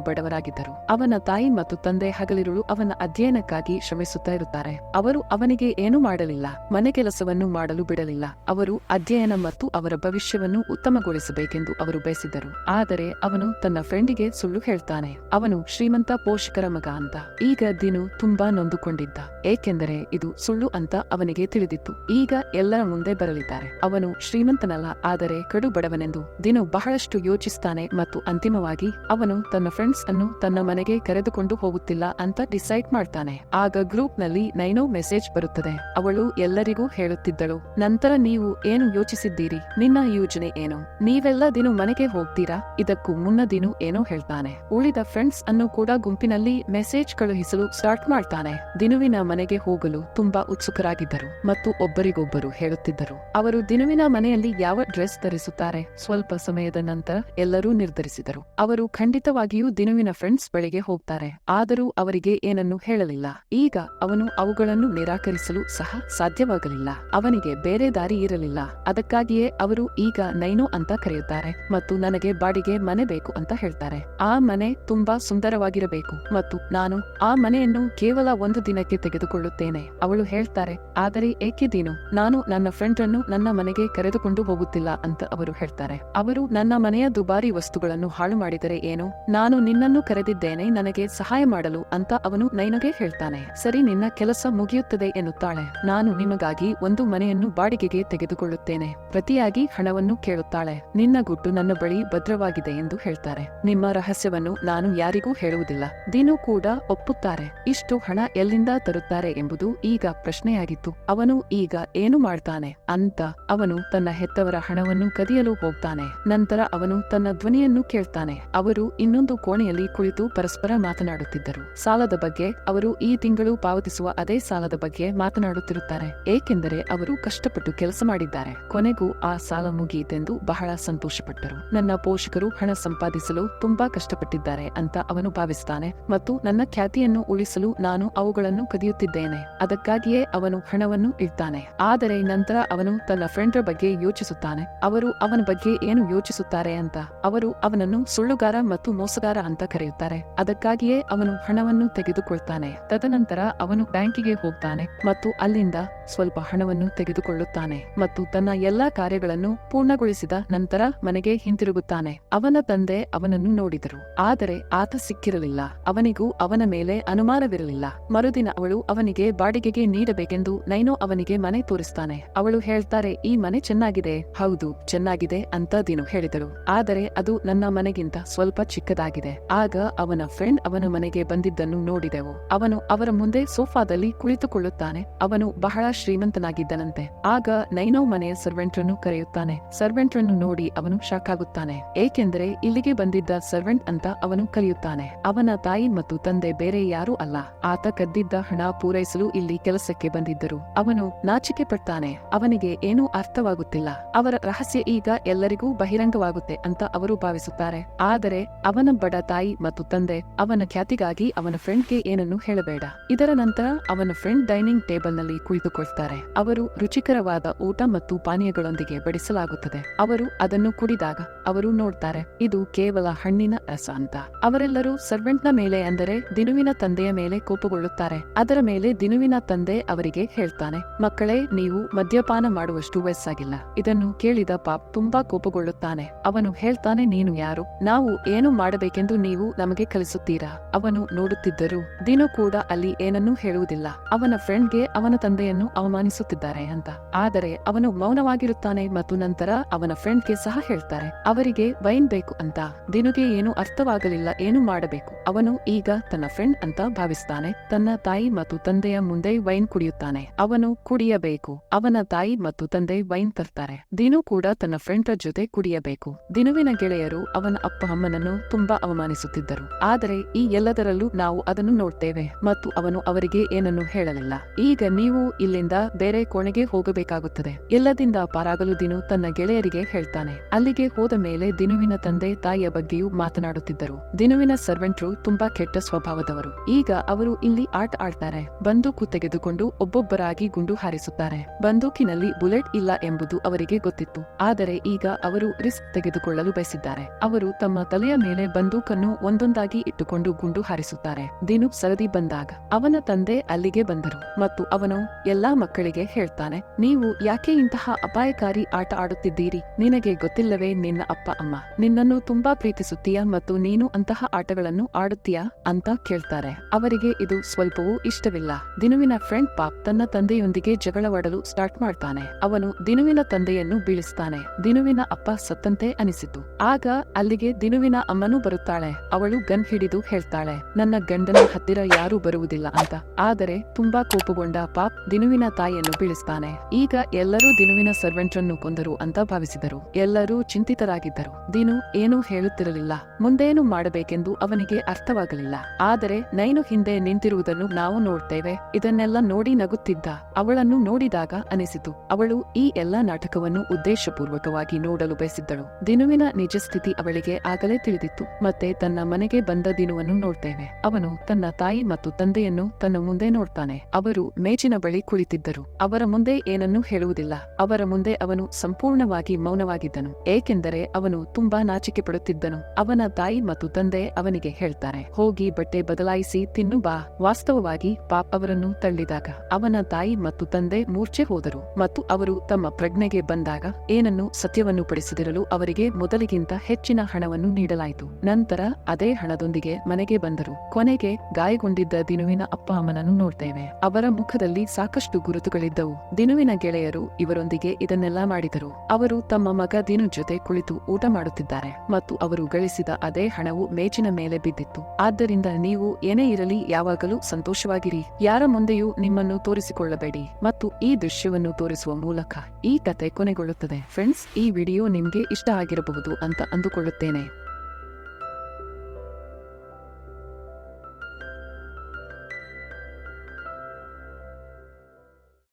ಬಡವರಾಗಿದ್ದರು. ಅವನ ತಾಯಿ ಮತ್ತು ತಂದೆ ಹಗಲಿರುಳು ಅವನ ಅಧ್ಯಯನಕ್ಕಾಗಿ ಶ್ರಮಿಸುತ್ತಾ ಇರುತ್ತಾರೆ. ಅವರು ಅವನಿಗೆ ಏನು ಮಾಡಲಿಲ್ಲ. ಮನೆ ಕೆಲಸವನ್ನು ಮಾಡಲು ಬಿಡಲಿಲ್ಲ. ಅವರು ಅಧ್ಯಯನ ಮತ್ತು ಅವರ ಭವಿಷ್ಯವನ್ನು ಉತ್ತಮಗೊಳಿಸಬೇಕೆಂದು ಅವರು ಬಯಸಿದ್ದರು. ಆದರೆ ಅವನು ತನ್ನ ಫ್ರೆಂಡಿಗೆ ಸುಳ್ಳು ಹೇಳ್ತಾನೆ. ಅವನು ಶ್ರೀಮಂತ ಪೋಷಕರ ಮಗ ಅಂತ. ಈಗ ದಿನು ತುಂಬಾ ನೊಂದುಕೊಂಡಿದ್ದ. ಏಕೆಂದರೆ ಇದು ಸುಳ್ಳು ಅಂತ ಅವನಿಗೆ ತಿಳಿದಿತ್ತು. ಈಗ ಎಲ್ಲರ ಮುಂದೆ ಬರಲಿದ್ದಾರೆ. ಅವನು ಶ್ರೀಮಂತನಲ್ಲ, ಆದರೆ ಕಡು ಬಡವನೆಂದು. ದಿನು ಬಹಳಷ್ಟು ಯೋಚಿಸ್ತಾನೆ ಮತ್ತು ಅಂತಿಮವಾಗಿ, ಅವನು ತನ್ನ ಫ್ರೆಂಡ್ಸ್ ಅನ್ನು ತನ್ನ ಮನೆಗೆ ಕರೆದುಕೊಂಡು ಹೋಗುತ್ತಿಲ್ಲ ಅಂತ ಡಿಸೈಡ್ ಮಾಡ್ತಾನೆ. ಆಗ ಗ್ರೂಪ್ನಲ್ಲಿ ನೈನೋ ಮೆಸೇಜ್ ಬರುತ್ತದೆ. ಅವಳು ಎಲ್ಲರಿಗೂ ಹೇಳುತ್ತಿದ್ದಳು, ನಂತರ ನೀವು ಏನು ಯೋಚಿಸಿದ್ದೀರಿ? ನಿನ್ನ ಯೋಜನೆ ಏನು? ನೀವೆಲ್ಲ ದಿನು ಮನೆಗೆ ಹೋಗ್ತೀರಾ? ಇದಕ್ಕೂ ಮುನ್ನ ದಿನು ಏನೋ ಹೇಳ್ತಾನೆ. ಉಳಿದ ಫ್ರೆಂಡ್ಸ್ ಅನ್ನು ಕೂಡ ಗುಂಪಿನಲ್ಲಿ ಮೆಸೇಜ್ ಕಳುಹಿಸಲು ಸ್ಟಾರ್ಟ್ ಮಾಡ್ತಾನೆ. ದಿನುವಿನ ಮನೆಗೆ ಹೋಗಲು ತುಂಬಾ ಉತ್ಸುಕರಾಗಿದ್ದರು ಮತ್ತು ಒಬ್ಬರಿಗೊಬ್ಬರು ಹೇಳುತ್ತಿದ್ದರು. ಅವರು ದಿನವಿನ ಮನೆಯಲ್ಲಿ ಯಾವ ಡ್ರೆಸ್ ಧರಿಸುತ್ತಾರೆ? ಸ್ವಲ್ಪ ಸಮಯದ ನಂತರ ಎಲ್ಲರೂ ನಿರ್ಧರಿಸಿದರು. ಅವರು ಖಂಡಿತವಾಗಿಯೂ ದಿನವಿನ ಫ್ರೆಂಡ್ಸ್ ಬಳಿಗೆ ಹೋಗ್ತಾರೆ. ಆದರೂ ಅವರಿಗೆ ಏನನ್ನು ಹೇಳಲಿಲ್ಲ. ಈಗ ಅವನು ಅವುಗಳನ್ನು ನಿರಾಕರಿಸಲು ಸಹ ಸಾಧ್ಯವಾಗಲಿಲ್ಲ. ಅವನಿಗೆ ಬೇರೆ ದಾರಿ ಇರಲಿಲ್ಲ. ಅದಕ್ಕಾಗಿಯೇ ಅವರು ಈಗ ನೈನೋ ಅಂತ ಕರೆಯುತ್ತಾರೆ ಮತ್ತು ನನಗೆ ಬಾಡಿಗೆ ಮನೆ ಬೇಕು ಅಂತ ಹೇಳ್ತಾರೆ. ಆ ಮನೆ ತುಂಬಾ ಸುಂದರವಾಗಿರಬೇಕು ಮತ್ತು ನಾನು ಆ ಮನೆಯನ್ನು ಕೇವಲ ಒಂದು ದಿನಕ್ಕೆ ತೆಗೆದುಕೊಳ್ಳುತ್ತೇನೆ. ಅವಳು ಹೇಳ್ತಾರೆ, ಆದರೆ ಏಕೆ ದೀನು? ನಾನು ನನ್ನ ಫ್ರೆಂಡ್ ಅನ್ನು ನನ್ನ ಮನೆಗೆ ಕರೆದುಕೊಂಡು ಹೋಗುತ್ತಿಲ್ಲ ಅಂತ ಅವರು ಹೇಳ್ತಾರೆ. ಅವರು ನನ್ನ ಮನೆಯ ದುಬಾರಿ ವಸ್ತುಗಳನ್ನು ಹಾಳು ಮಾಡಿದರೆ ಏನು? ನಾನು ನಿನ್ನನ್ನು ಕರೆದಿದ್ದೇನೆ, ನನಗೆ ಸಹಾಯ ಮಾಡಲು ಅಂತ ಅವನು ನೈನಗೆ ಹೇಳ್ತಾನೆ. ಸರಿ, ನಿನ್ನ ಕೆಲಸ ಮುಗಿಯುತ್ತದೆ ಎನ್ನುತ್ತಾಳೆ. ನಾನು ನಿಮಗಾಗಿ ಒಂದು ಮನೆಯನ್ನು ಬಾಡಿಗೆಗೆ ತೆಗೆದುಕೊಳ್ಳುತ್ತೇನೆ. ಪ್ರತಿಯಾಗಿ ಹಣವನ್ನು ಕೇಳುತ್ತಾಳೆ. ನಿನ್ನ ಗುಟ್ಟು ನನ್ನ ಬಳಿ ಭದ್ರವಾಗಿದೆ ಎಂದು ಹೇಳ್ತಾರೆ. ನಿಮ್ಮ ರಹಸ್ಯವನ್ನು ನಾನು ಯಾರಿಗೂ ಹೇಳುವುದಿಲ್ಲ. ದಿನೂ ಕೂಡ ಒಪ್ಪುತ್ತಾರೆ. ಇಷ್ಟು ಹಣ ಎಲ್ಲಿಂದ ತರುತ್ತಾರೆ ಎಂಬುದು ಈಗ ಪ್ರಶ್ನೆಯಾಗಿತ್ತು. ಅವನು ಈಗ ಏನು ಮಾಡ್ತಾನೆ ಅಂತ ಅವನು ತನ್ನ ಹೆತ್ತವರ ಹಣವನ್ನು ಕದಿಯಲು ಹೋಗ್ತಾನೆ. ನಂತರ ಅವನು ತನ್ನ ಧ್ವನಿಯನ್ನು ಕೇಳ್ತಾನೆ. ಅವರು ಇನ್ನೊಂದು ಕೋಣೆಯಲ್ಲಿ ಕುಳಿತು ಪರಸ್ಪರ ಮಾತನಾಡುತ್ತಿದ್ದರು. ಸಾಲದ ಬಗ್ಗೆ ಅವರು ಈ ತಿಂಗಳು ಪಾವತಿಸುವ ಅದೇ ಸಾಲದ ಬಗ್ಗೆ ಮಾತನಾಡುತ್ತಿರುತ್ತಾರೆ. ಏಕೆಂದರೆ ಅವರು ಕಷ್ಟಪಟ್ಟು ಕೆಲಸ ಮಾಡಿದ್ದಾರೆ. ಕೊನೆಗೂ ಆ ಸಾಲ ಮುಗಿಯಿತೆಂದು ಬಹಳ ಸಂತೋಷಪಟ್ಟರು. ನನ್ನ ಪೋಷಕರು ಹಣ ಸಂಪಾದಿಸಲು ತುಂಬಾ ಕಷ್ಟಪಟ್ಟಿದ್ದಾರೆ ಅಂತ ಅವನು ಭಾವಿಸುತ್ತಾನೆ ಮತ್ತು ನನ್ನ ಖ್ಯಾತಿಯನ್ನು ಉಳಿಸಲು ನಾನು ಅವುಗಳನ್ನು ಕದಿಯುತ್ತಿದ್ದೇನೆ. ಅದಕ್ಕಾಗಿಯೇ ಅವನು ಹಣವನ್ನು ಇಡ್ತಾನೆ. ಆದರೆ ನಂತರ ಅವನು ತನ್ನ ಫ್ರೆಂಡ್ರ ಬಗ್ಗೆ ಯೋಚಿಸುತ್ತಾನೆ. ಅವರು ಅವನ ಬಗ್ಗೆ ಏನು ಯೋಚಿಸುತ್ತಾರೆ ಅಂತ. ಅವರು ಅವನನ್ನು ಸುಳ್ಳುಗಾರ ಮತ್ತು ಮೋಸಗಾರ ಅಂತ ಕರೆಯುತ್ತಾರೆ. ಅದಕ್ಕಾಗಿಯೇ ಅವನು ಹಣವನ್ನು ತೆಗೆದುಕೊಳ್ತಾನೆ. ತದನಂತರ ಅವನು ಬ್ಯಾಂಕಿಗೆ ಹೋಗ್ತಾನೆ ಮತ್ತು ಅಲ್ಲಿಂದ ಸ್ವಲ್ಪ ಹಣವನ್ನು ತೆಗೆದುಕೊಳ್ಳುತ್ತಾನೆ ಮತ್ತು ತನ್ನ ಎಲ್ಲಾ ಕಾರ್ಯಗಳನ್ನು ಪೂರ್ಣಗೊಳಿಸಿದ ನಂತರ ಮನೆಗೆ ಹಿಂತಿರುಗುತ್ತಾನೆ. ಅವನ ತಂದೆ ಅವನನ್ನು ನೋಡಿದರು. ಆದರೆ ಆತ ಸಿಕ್ಕಿರಲಿಲ್ಲ. ಅವನಿಗೂ ಅವನ ಮೇಲೆ ಅನುಮಾನವಿರಲಿಲ್ಲ. ಮರುದಿನ ಅವಳು ಅವನಿಗೆ ಬಾಡಿಗೆಗೆ ನೀಡಬೇಕೆಂದು ನೈನೋ ಅವನಿಗೆ ಮನೆ ತೋರಿಸ್ತಾನೆ. ಅವಳು ಹೇಳ್ತಾರೆ, ಈ ಮನೆ ಚೆನ್ನಾಗಿದೆ. ಹೌದು, ಚೆನ್ನಾಗಿದೆ ಅಂತ ದಿನು ಹೇಳಿದಳು. ಆದರೆ ಅದು ನನ್ನ ಮನೆಗಿಂತ ಸ್ವಲ್ಪ ಚಿಕ್ಕದಾಗಿದೆ. ಆಗ ಅವನ ಫ್ರೆಂಡ್ ಅವನ ಮನೆಗೆ ಬಂದಿದ್ದನ್ನು ನೋಡಿದೆವು. ಅವನು ಅವರ ಮುಂದೆ ಸೋಫಾದಲ್ಲಿ ಕುಳಿತುಕೊಳ್ಳುತ್ತಾನೆ. ಅವನು ಬಹಳ ಶ್ರೀಮಂತನಾಗಿದ್ದನಂತೆ. ಆಗ ನೈನೋ ಮನೆಯ ಸರ್ವೆಂಟ್ರನ್ನು ಕರೆಯುತ್ತಾನೆ. ಸರ್ವೆಂಟ್ರನ್ನು ನೋಡಿ ಅವನು ಶಾಕ್ ಆಗುತ್ತಾನೆ ಏಕೆಂದರೆ ಇಲ್ಲಿಗೆ ಬಂದಿದ್ದ ಸರ್ವೆಂಟ್ ಅಂತ ಅವನು ಕರೆಯುತ್ತಾನೆ. ಅವನ ತಾಯಿ ಮತ್ತು ತಂದೆ ಬೇರೆ ಯಾರೂ ಅಲ್ಲ. ಆತ ಕದ್ದಿದ್ದ ಹಣ ಪೂರೈಸಲು ಇಲ್ಲಿ ಕೆಲಸಕ್ಕೆ ಬಂದಿದ್ದರು. ಅವನು ನಾಚಿಕೆ ಪಡ್ತಾನೆ. ಅವನಿಗೆ ಏನೂ ಅರ್ಥವಾಗುತ್ತಿಲ್ಲ. ಅವರ ರಹಸ್ಯ ಈಗ ಎಲ್ಲರಿಗೂ ಬಹಿರಂಗವಾಗುತ್ತೆ ಅಂತ ಅವರು ಭಾವಿಸುತ್ತಾರೆ. ಆದರೆ ಅವನ ಬಡ ತಾಯಿ ಮತ್ತು ತಂದೆ ಅವನ ಖ್ಯಾತಿಗಾಗಿ ಅವನ ಫ್ರೆಂಡ್ಗೆ ಏನನ್ನು ಹೇಳಬೇಡ. ಇದರ ನಂತರ ಅವನ ಫ್ರೆಂಡ್ ಡೈನಿಂಗ್ ಟೇಬಲ್ನಲ್ಲಿ ಕುಳಿತುಕೊಳ್ತಾರೆ. ಅವರು ರುಚಿಕರವಾದ ಊಟ ಮತ್ತು ಪಾನೀಯಗಳೊಂದಿಗೆ ಬಡಿಸಲಾಗುತ್ತದೆ. ಅವರು ಅದನ್ನು ಕುಡಿದಾಗ ಅವರು ನೋಡ್ತಾರೆ, ಇದು ಕೇವಲ ಹಣ್ಣಿನ ರಸ ಅಂತ. ಅವರೆಲ್ಲರೂ ಸರ್ವೆಂಟ್ನ ಮೇಲೆ ಅಂದರೆ ದಿನುವಿನ ತಂದೆಯ ಮೇಲೆ ಕೋಪಗೊಳ್ಳುತ್ತಾರೆ. ಅದರ ಮೇಲೆ ದಿನುವಿನ ತಂದೆ ಅವರಿಗೆ ಹೇಳ್ತಾನೆ, ಮಕ್ಕಳೇ ನೀವು ಮದ್ಯಪಾನ ಮಾಡುವಷ್ಟು ವಯಸ್ಸಾಗಿಲ್ಲ. ಇದನ್ನು ಕೇಳಿದ ಪಾಪ್ ತುಂಬಾ ಕೋಪಗೊಳ್ಳುತ್ತಾನೆ. ಅವನು ಹೇಳ್ತಾನೆ, ನೀನು ಯಾರು? ನಾವು ಏನು ಮಾಡಬೇಕೆಂದು ನೀವು ನಮಗೆ ಕಲಿಸುತ್ತೀರಾ? ಅವನು ನೋಡುತ್ತಿದ್ದರು ದಿನ ಕೂಡ ಅಲ್ಲಿ ಏನನ್ನೂ ಹೇಳುವುದಿಲ್ಲ. ಅವನ ಫ್ರೆಂಡ್ಗೆ ಅವನ ತಂದೆಯನ್ನು ಅವಮಾನಿಸುತ್ತಿದ್ದಾರೆ ಅಂತ. ಆದರೆ ಅವನು ಮೌನವಾಗಿರುತ್ತಾನೆ ಮತ್ತು ನಂತರ ಅವನ ಫ್ರೆಂಡ್ಗೆ ಸಹ ಹೇಳ್ತಾರೆ, ಅವರಿಗೆ ವೈನ್ ಬೇಕು ಅಂತ. ದಿನಗೆ ಏನು ಅರ್ಥವಾಗಲಿಲ್ಲ, ಏನು ಮಾಡಬೇಕು? ಅವನು ಈಗ ತನ್ನ ಫ್ರೆಂಡ್ ಅಂತ ಭಾವಿಸ್ತಾನೆ. ತನ್ನ ತಾಯಿ ಮತ್ತು ತಂದೆಯ ಮುಂದೆ ವೈನ್ ಕುಡಿಯುತ್ತಾನೆ. ಅವನು ಕುಡಿಯಬೇಕು. ಅವನ ತಾಯಿ ಮತ್ತು ತಂದೆ ವೈನ್ ತರ್ತಾರೆ. ದಿನು ಕೂಡ ತನ್ನ ಫ್ರೆಂಡ್ ಜೊತೆ ಕುಡಿಯಬೇಕು. ದಿನುವಿನ ಗೆಳೆಯರು ಅವನ ಅಪ್ಪ ಅಮ್ಮನನ್ನು ತುಂಬಾ ಅವಮಾನಿಸುತ್ತಿದ್ದರು. ಆದರೆ ಈ ಎಲ್ಲದರಲ್ಲೂ ನಾವು ಅದನ್ನು ನೋಡ್ತೇವೆ ಮತ್ತು ಅವನು ಅವರಿಗೆ ಏನನ್ನು ಹೇಳಲಿಲ್ಲ. ಈಗ ನೀವು ಇಲ್ಲಿಂದ ಬೇರೆ ಕೋಣೆಗೆ ಹೋಗಬೇಕಾಗುತ್ತದೆ. ಎಲ್ಲದಿಂದ ಪಾರಾಗಲು ದಿನು ತನ್ನ ಗೆಳೆಯರಿಗೆ ಹೇಳ್ತಾನೆ. ಅಲ್ಲಿಗೆ ಹೋದ ಮೇಲೆ ದಿನುವಿನ ತಂದೆ ತಾಯಿಯ ಬಗ್ಗೆಯೂ ಮಾತನಾಡುತ್ತಿದ್ದರು. ದಿನುವಿನ ಸರ್ವೆಂಟ್ರು ತುಂಬಾ ಕೆಟ್ಟ ಸ್ವಭಾವದವರು. ಈಗ ಅವರು ಇಲ್ಲಿ ಆಟ ಆಡ್ತಾರೆ. ಬಂದೂಕು ತೆಗೆದುಕೊಂಡು ಒಬ್ಬೊಬ್ಬರಾಗಿ ಗುಂಡು ಹಾರಿಸುತ್ತಾರೆ. ಬಂದೂಕಿನಲ್ಲಿ ಬುಲೆಟ್ ಇಲ್ಲ ಎಂಬುದು ಅವರಿಗೆ ಗೊತ್ತಿತ್ತು. ಆದರೆ ಈಗ ಅವರು ರಿಸ್ಕ್ ತೆಗೆದುಕೊಳ್ಳಲು ಬಯಸಿದ್ದಾರೆ. ಅವರು ತಮ್ಮ ತಲೆಯ ಮೇಲೆ ಬಂದೂಕನ್ನು ಒಂದೊಂದಾಗಿ ಇಟ್ಟುಕೊಂಡು ಗುಂಡು ಹಾರಿಸುತ್ತಾರೆ. ದಿನು ಸರದಿ ಬಂದಾಗ ಅವನ ತಂದೆ ಅಲ್ಲಿಗೆ ಬಂದರು ಮತ್ತು ಅವನು, ಎಲ್ಲಾ ಮಕ್ಕಳಿಗೆ ಹೇಳ್ತಾನೆ, ನೀವು ಯಾಕೆ ಇಂತಹ ಅಪಾಯಕಾರಿ ಆಟ ಆಡುತ್ತಿದ್ದೀರಿ? ನಿನಗೆ ಗೊತ್ತಿಲ್ಲವೇ ನಿನ್ನ ಅಪ್ಪ, ಅಮ್ಮ. ನಿನ್ನನ್ನು ತುಂಬಾ ಪ್ರೀತಿಸುತ್ತೀಯಾ ಮತ್ತು ನೀನು ಅಂತಹ ಆಟಗಳನ್ನು ಆಡುತ್ತೀಯಾ? ಅಂತ ಕೇಳ್ತಾರೆ. ಅವರಿಗೆ ಇದು ಸ್ವಲ್ಪವೂ ಇಷ್ಟವಿಲ್ಲ. ದಿನುವಿನ ಫ್ರೆಂಡ್ ಪಾಪ್ ತನ್ನ ತಂದೆಯೊಂದಿಗೆ ಜಗಳವಾಡಲು ಸ್ಟಾರ್ಟ್ ಮಾಡ್ತಾನೆ. ಅವನು ದಿನುವಿನ ತಂದೆಯನ್ನು ಬೀಳಿಸ್ತಾನೆ. ದಿನುವಿನ ಅಪ್ಪ ಸತ್ತಂತೆ ಅನಿಸಿತು. ಆಗ ಅಲ್ಲಿಗೆ ದಿನುವಿನ ಅಮ್ಮನೂ ಬರುತ್ತಾಳೆ. ಅವಳು ಗನ್ ಹಿಡಿದು ಹೇಳ್ತಾಳೆ, ನನ್ನ ಗಂಡನ ಹತ್ತಿರ ಯಾರೂ ಬರುವುದಿಲ್ಲ ಅಂತ. ಆದರೆ ತುಂಬಾ ಕೋಪಗೊಂಡ ಪಾಪ್ ದಿನುವಿನ ತಾಯಿಯನ್ನು ಬೀಳಿಸ್ತಾನೆ. ಈಗ ಎಲ್ಲರೂ ದಿನುವಿನ ಸರ್ವೆಂಟ್ರನ್ನು ಕೊಂದರು ಅಂತ ಭಾವಿಸಿದರು. ಎಲ್ಲರೂ ಚಿಂತಿತರಾಗಿದ್ದರು. ದಿನು ಏನೂ ಹೇಳುತ್ತಿರಲಿಲ್ಲ. ಮುಂದೇನು ಮಾಡಬೇಕೆಂದು ಅವನಿಗೆ ಅರ್ಥವಾಗಲಿಲ್ಲ. ಆದರೆ ನೈನು ಹಿಂದೆ ನಿಂತಿರುವುದನ್ನು ನಾವು ನೋಡ್ತೇವೆ. ಇದನ್ನೆಲ್ಲ ನೋಡಿ ನಗುತ್ತಿದ್ದ ಅವಳನ್ನು ನೋಡಿದಾಗ ಅನಿಸಿತು, ಅವಳು ಈ ಎಲ್ಲಾ ನಾಟಕವನ್ನು ಉದ್ದೇಶಪೂರ್ವಕವಾಗಿ ನೋಡಲು ಬಯಸಿದ್ದಳು. ದಿನುವಿನ ನಿಜ ಸ್ಥಿತಿ ಅವಳಿಗೆ ಆಗಲೇ ತಿಳಿದಿತ್ತು. ಮತ್ತೆ ತನ್ನ ಮನೆಗೆ ಬಂದ ದಿನವನ್ನು ನೋಡ್ತೇವೆ. ಅವನು ತನ್ನ ತಾಯಿ ಮತ್ತು ತಂದೆಯನ್ನು ತನ್ನ ಮುಂದೆ ನೋಡ್ತಾನೆ. ಅವರು ಮೇಜಿನ ಬಳಿ ಕುಳಿತಿದ್ದರು. ಅವರ ಮುಂದೆ ಏನನ್ನೂ ಹೇಳುವುದಿಲ್ಲ. ಅವರ ಮುಂದೆ ಅವನು ಸಂಪೂರ್ಣವಾಗಿ ಮೌನವಾಗಿದ್ದನು. ಏಕೆಂದರೆ ಅವನು ತುಂಬಾ ನಾಚಿಕೆ ಪಡುತ್ತಿದ್ದನು ಅವನ ತಾಯಿ ಮತ್ತು ತಂದೆ ಅವನಿಗೆ ಹೇಳ್ತಾರೆ, ಹೋಗಿ ಬಟ್ಟೆ ಬದಲಾಯಿಸಿ ತಿನ್ನು ಬಾ. ವಾಸ್ತವವಾಗಿ ಪಾಪ್ ಅವರನ್ನು ತಳ್ಳಿದಾಗ ಅವನ ತಾಯಿ ಮತ್ತು ತಂದೆ ಮೂರ್ಛೆ ಹೋದರು ಮತ್ತು ಅವರು ತಮ್ಮ ಪ್ರಜ್ಞೆಗೆ ಬಂದಾಗ ಏನನ್ನು ಸತ್ಯವನ್ನು ಪಡಿಸಿದಿರಲು ಅವರಿಗೆ ಮೊದಲಿಗಿಂತ ಹೆಚ್ಚಿನ ಹಣವನ್ನು ನೀಡಲಾಯಿತು. ನಂತರ ಅದೇ ಹಣದೊಂದಿಗೆ ಮನೆಗೆ ಬಂದರು. ಕೊನೆಗೆ ಗಾಯಗೊಂಡಿದ್ದ ದಿನುವಿನ ಅಪ್ಪ ಅಮ್ಮನನ್ನು ನೋಡ್ತೇವೆ. ಅವರ ಮುಖದಲ್ಲಿ ಸಾಕಷ್ಟು ಗುರುತುಗಳಿದ್ದವು. ದಿನುವಿನ ಗೆಳೆಯರು ಇವರೊಂದಿಗೆ ಇದನ್ನೆಲ್ಲ ಮಾಡಿದರು. ಅವರು ತಮ್ಮ ಮಗ ದಿನು ಜೊತೆ ಕುಳಿತು ಊಟ ಮಾಡುತ್ತಿದ್ದಾರೆ ಮತ್ತು ಅವರು ಗಳಿಸಿದ ಅದೇ ಹಣವು ಮೇಜಿನ ಮೇಲೆ ಬಿದ್ದಿತ್ತು. ಆದ್ದರಿಂದ ನೀವು ಏನೇ ಇರಲಿ ಯಾವಾಗಲೂ ಸಂತೋಷವಾಗಿರಿ. ಯಾರ ಮುಂದೆಯೂ ನಿಮ್ಮನ್ನು ತೋರಿಸಿಕೊಳ್ಳಬೇಡಿ ಮತ್ತು ಈ ದೃಶ್ಯವನ್ನು ತೋರಿಸುವ ಮೂಲಕ ಈ ಕತೆ ಕೊನೆಗೊಳ್ಳುತ್ತದೆ. ಫ್ರೆಂಡ್ಸ್, ಈ ವಿಡಿಯೋ ನಿಮ್ಗೆ ಇಷ್ಟ ಆಗಿರಬಹುದು ಅಂತ ಅಂದುಕೊಳ್ಳುತ್ತೇನೆ.